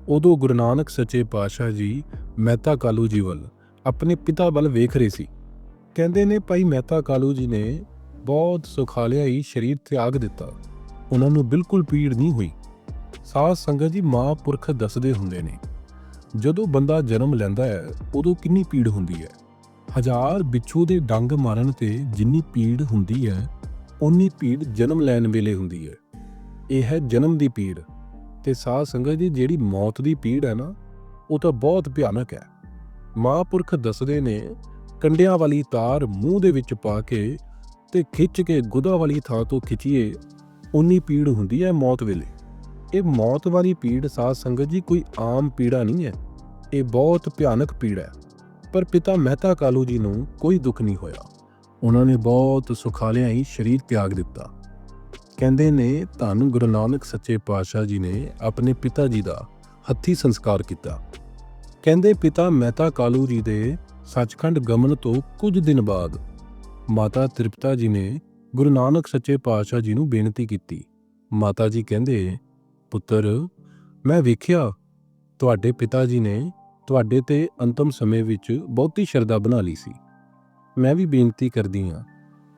ਉਦੋਂ ਗੁਰੂ ਨਾਨਕ ਸੱਚੇ ਪਾਤਸ਼ਾਹ ਜੀ ਮਹਿਤਾ ਕਾਲੂ ਜੀ ਵੱਲ ਆਪਣੇ ਪਿਤਾ ਵੱਲ ਵੇਖ ਰਹੇ ਸੀ। ਕਹਿੰਦੇ ਨੇ, ਭਾਈ ਮਹਿਤਾ ਕਾਲੂ ਜੀ ਨੇ ਬਹੁਤ ਸੁਖਾਲਿਆ ਹੀ ਸਰੀਰ ਤਿਆਗ ਦਿੱਤਾ। ਉਹਨਾਂ ਨੂੰ ਬਿਲਕੁਲ ਪੀੜ ਨਹੀਂ ਹੋਈ। ਸਾਧ ਸੰਗਤ ਜੀ ਮਾਂ ਪੁਰਖ ਦੱਸਦੇ ਹੁੰਦੇ ਨੇ, ਜਦੋਂ ਬੰਦਾ ਜਨਮ ਲੈਂਦਾ ਹੈ, ਉਦੋਂ ਕਿੰਨੀ ਪੀੜ ਹੁੰਦੀ ਹੈ? ਹਜ਼ਾਰ ਬਿੱਛੂ ਦੇ ਡੰਗ ਮਾਰਨ ਤੇ ਜਿੰਨੀ ਪੀੜ ਹੁੰਦੀ ਹੈ ਉਨੀ ਪੀੜ ਜਨਮ ਲੈਣ ਵੇਲੇ ਹੁੰਦੀ ਹੈ। ਇਹ ਹੈ ਜਨਮ ਦੀ ਪੀੜ। ਤੇ ਸਾਧ ਸੰਗਤ ਜੀ ਜਿਹੜੀ ਮੌਤ ਦੀ ਪੀੜ ਹੈ ਨਾ, ਉਹ ਤਾਂ ਬਹੁਤ ਭਿਆਨਕ ਹੈ। ਮਹਾਂਪੁਰਖ ਦੱਸਦੇ ਨੇ, ਕੰਡਿਆਂ ਵਾਲੀ ਤਾਰ ਮੂੰਹ ਦੇ ਵਿੱਚ ਪਾ ਕੇ ਤੇ ਖਿੱਚ ਕੇ ਗੁਦਾ ਵਾਲੀ ਥਾਂ ਤੋਂ ਖਿੱਚੀਏ ਉਨੀ ਪੀੜ ਹੁੰਦੀ ਹੈ ਮੌਤ ਵੇਲੇ। ਇਹ ਮੌਤ ਵਾਲੀ ਪੀੜ ਸਾਧ ਸੰਗਤ ਜੀ ਕੋਈ ਆਮ ਪੀੜਾ ਨਹੀਂ ਹੈ। ਇਹ ਬਹੁਤ ਭਿਆਨਕ ਪੀੜ ਹੈ। ਪਰ ਪਿਤਾ ਮਹਿਤਾ ਕਾਲੂ ਜੀ ਨੂੰ ਕੋਈ ਦੁੱਖ ਨਹੀਂ ਹੋਇਆ। ਉਹਨਾਂ ਨੇ ਬਹੁਤ ਸੁਖਾਲਿਆਂ ਹੀ ਸਰੀਰ ਤਿਆਗ ਦਿੱਤਾ। ਕਹਿੰਦੇ ਨੇ, ਧੰਨ ਗੁਰੂ ਨਾਨਕ ਸੱਚੇ ਪਾਤਸ਼ਾਹ ਜੀ ਨੇ ਆਪਣੇ ਪਿਤਾ ਜੀ ਦਾ ਹੱਥੀ ਸੰਸਕਾਰ ਕੀਤਾ। ਕਹਿੰਦੇ, ਪਿਤਾ ਮਹਿਤਾ ਕਾਲੂ ਜੀ ਦੇ ਸੱਚਖੰਡ ਗਮਨ ਤੋਂ ਕੁਝ ਦਿਨ ਬਾਅਦ ਮਾਤਾ ਤ੍ਰਿਪਤਾ ਜੀ ਨੇ ਗੁਰੂ ਨਾਨਕ ਸੱਚੇ ਪਾਤਸ਼ਾਹ ਜੀ ਨੂੰ ਬੇਨਤੀ ਕੀਤੀ। ਮਾਤਾ ਜੀ ਕਹਿੰਦੇ, ਪੁੱਤਰ, ਮੈਂ ਵੇਖਿਆ, ਤੁਹਾਡੇ ਪਿਤਾ ਜੀ ਨੇ ਤੁਹਾਡੇ ਤੇ ਅੰਤਮ ਸਮੇਂ ਵਿੱਚ ਬਹੁਤੀ ਸ਼ਰਧਾ ਬਣਾ ਲਈ ਸੀ। ਮੈਂ ਵੀ ਬੇਨਤੀ ਕਰਦੀ ਹਾਂ,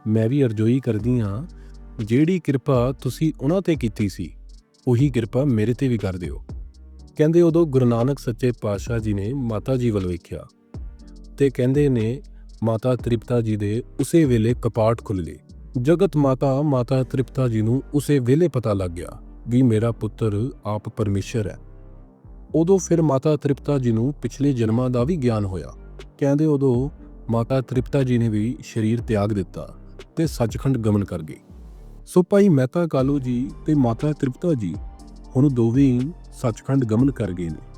ਮੈਂ ਵੀ ਅਰਜ਼ੋਈ ਕਰਦੀ ਹਾਂ ਜਿਹੜੀ ਕਿਰਪਾ ਤੁਸੀਂ ਉਹਨਾਂ ਤੇ ਕੀਤੀ ਸੀ, ਉਹੀ ਕਿਰਪਾ ਮੇਰੇ ਤੇ ਵੀ ਕਰ ਦਿਓ। ਕਹਿੰਦੇ ਉਦੋਂ ਗੁਰੂ ਨਾਨਕ ਸੱਚੇ ਪਾਤਸ਼ਾਹ ਜੀ ਨੇ ਮਾਤਾ ਜੀ ਵੱਲ ਵੇਖਿਆ ਤੇ ਕਹਿੰਦੇ ਨੇ ਮਾਤਾ ਤ੍ਰਿਪਤਾ ਜੀ ਦੇ ਉਸੇ ਵੇਲੇ ਕਪਾਟ ਖੁੱਲ ਗਏ। ਜਗਤ ਮਾਤਾ ਮਾਤਾ ਤ੍ਰਿਪਤਾ ਜੀ ਨੂੰ ਉਸੇ ਵੇਲੇ ਪਤਾ ਲੱਗ ਗਿਆ ਵੀ ਮੇਰਾ ਪੁੱਤਰ ਆਪ ਪਰਮੇਸ਼ਰ ਹੈ। ਉਦੋਂ ਫਿਰ ਮਾਤਾ ਤ੍ਰਿਪਤਾ ਜੀ ਨੂੰ ਪਿਛਲੇ ਜਨਮਾਂ ਦਾ ਵੀ ਗਿਆਨ ਹੋਇਆ। ਕਹਿੰਦੇ ਉਦੋਂ ਮਾਤਾ ਤ੍ਰਿਪਤਾ ਜੀ ਨੇ ਵੀ ਸਰੀਰ ਤਿਆਗ ਦਿੱਤਾ ਤੇ ਸੱਚਖੰਡ ਗਮਨ ਕਰ ਗਈ ਸੋ ਭਾਈ ਮਹਿਤਾ ਕਾਲੂ ਜੀ ਤੇ ਮਾਤਾ ਤ੍ਰਿਪਤਾ ਜੀ, ਹੁਣ ਦੋਵੇਂ ਸੱਚਖੰਡ ਗਮਨ ਕਰ ਗਏ ਨੇ।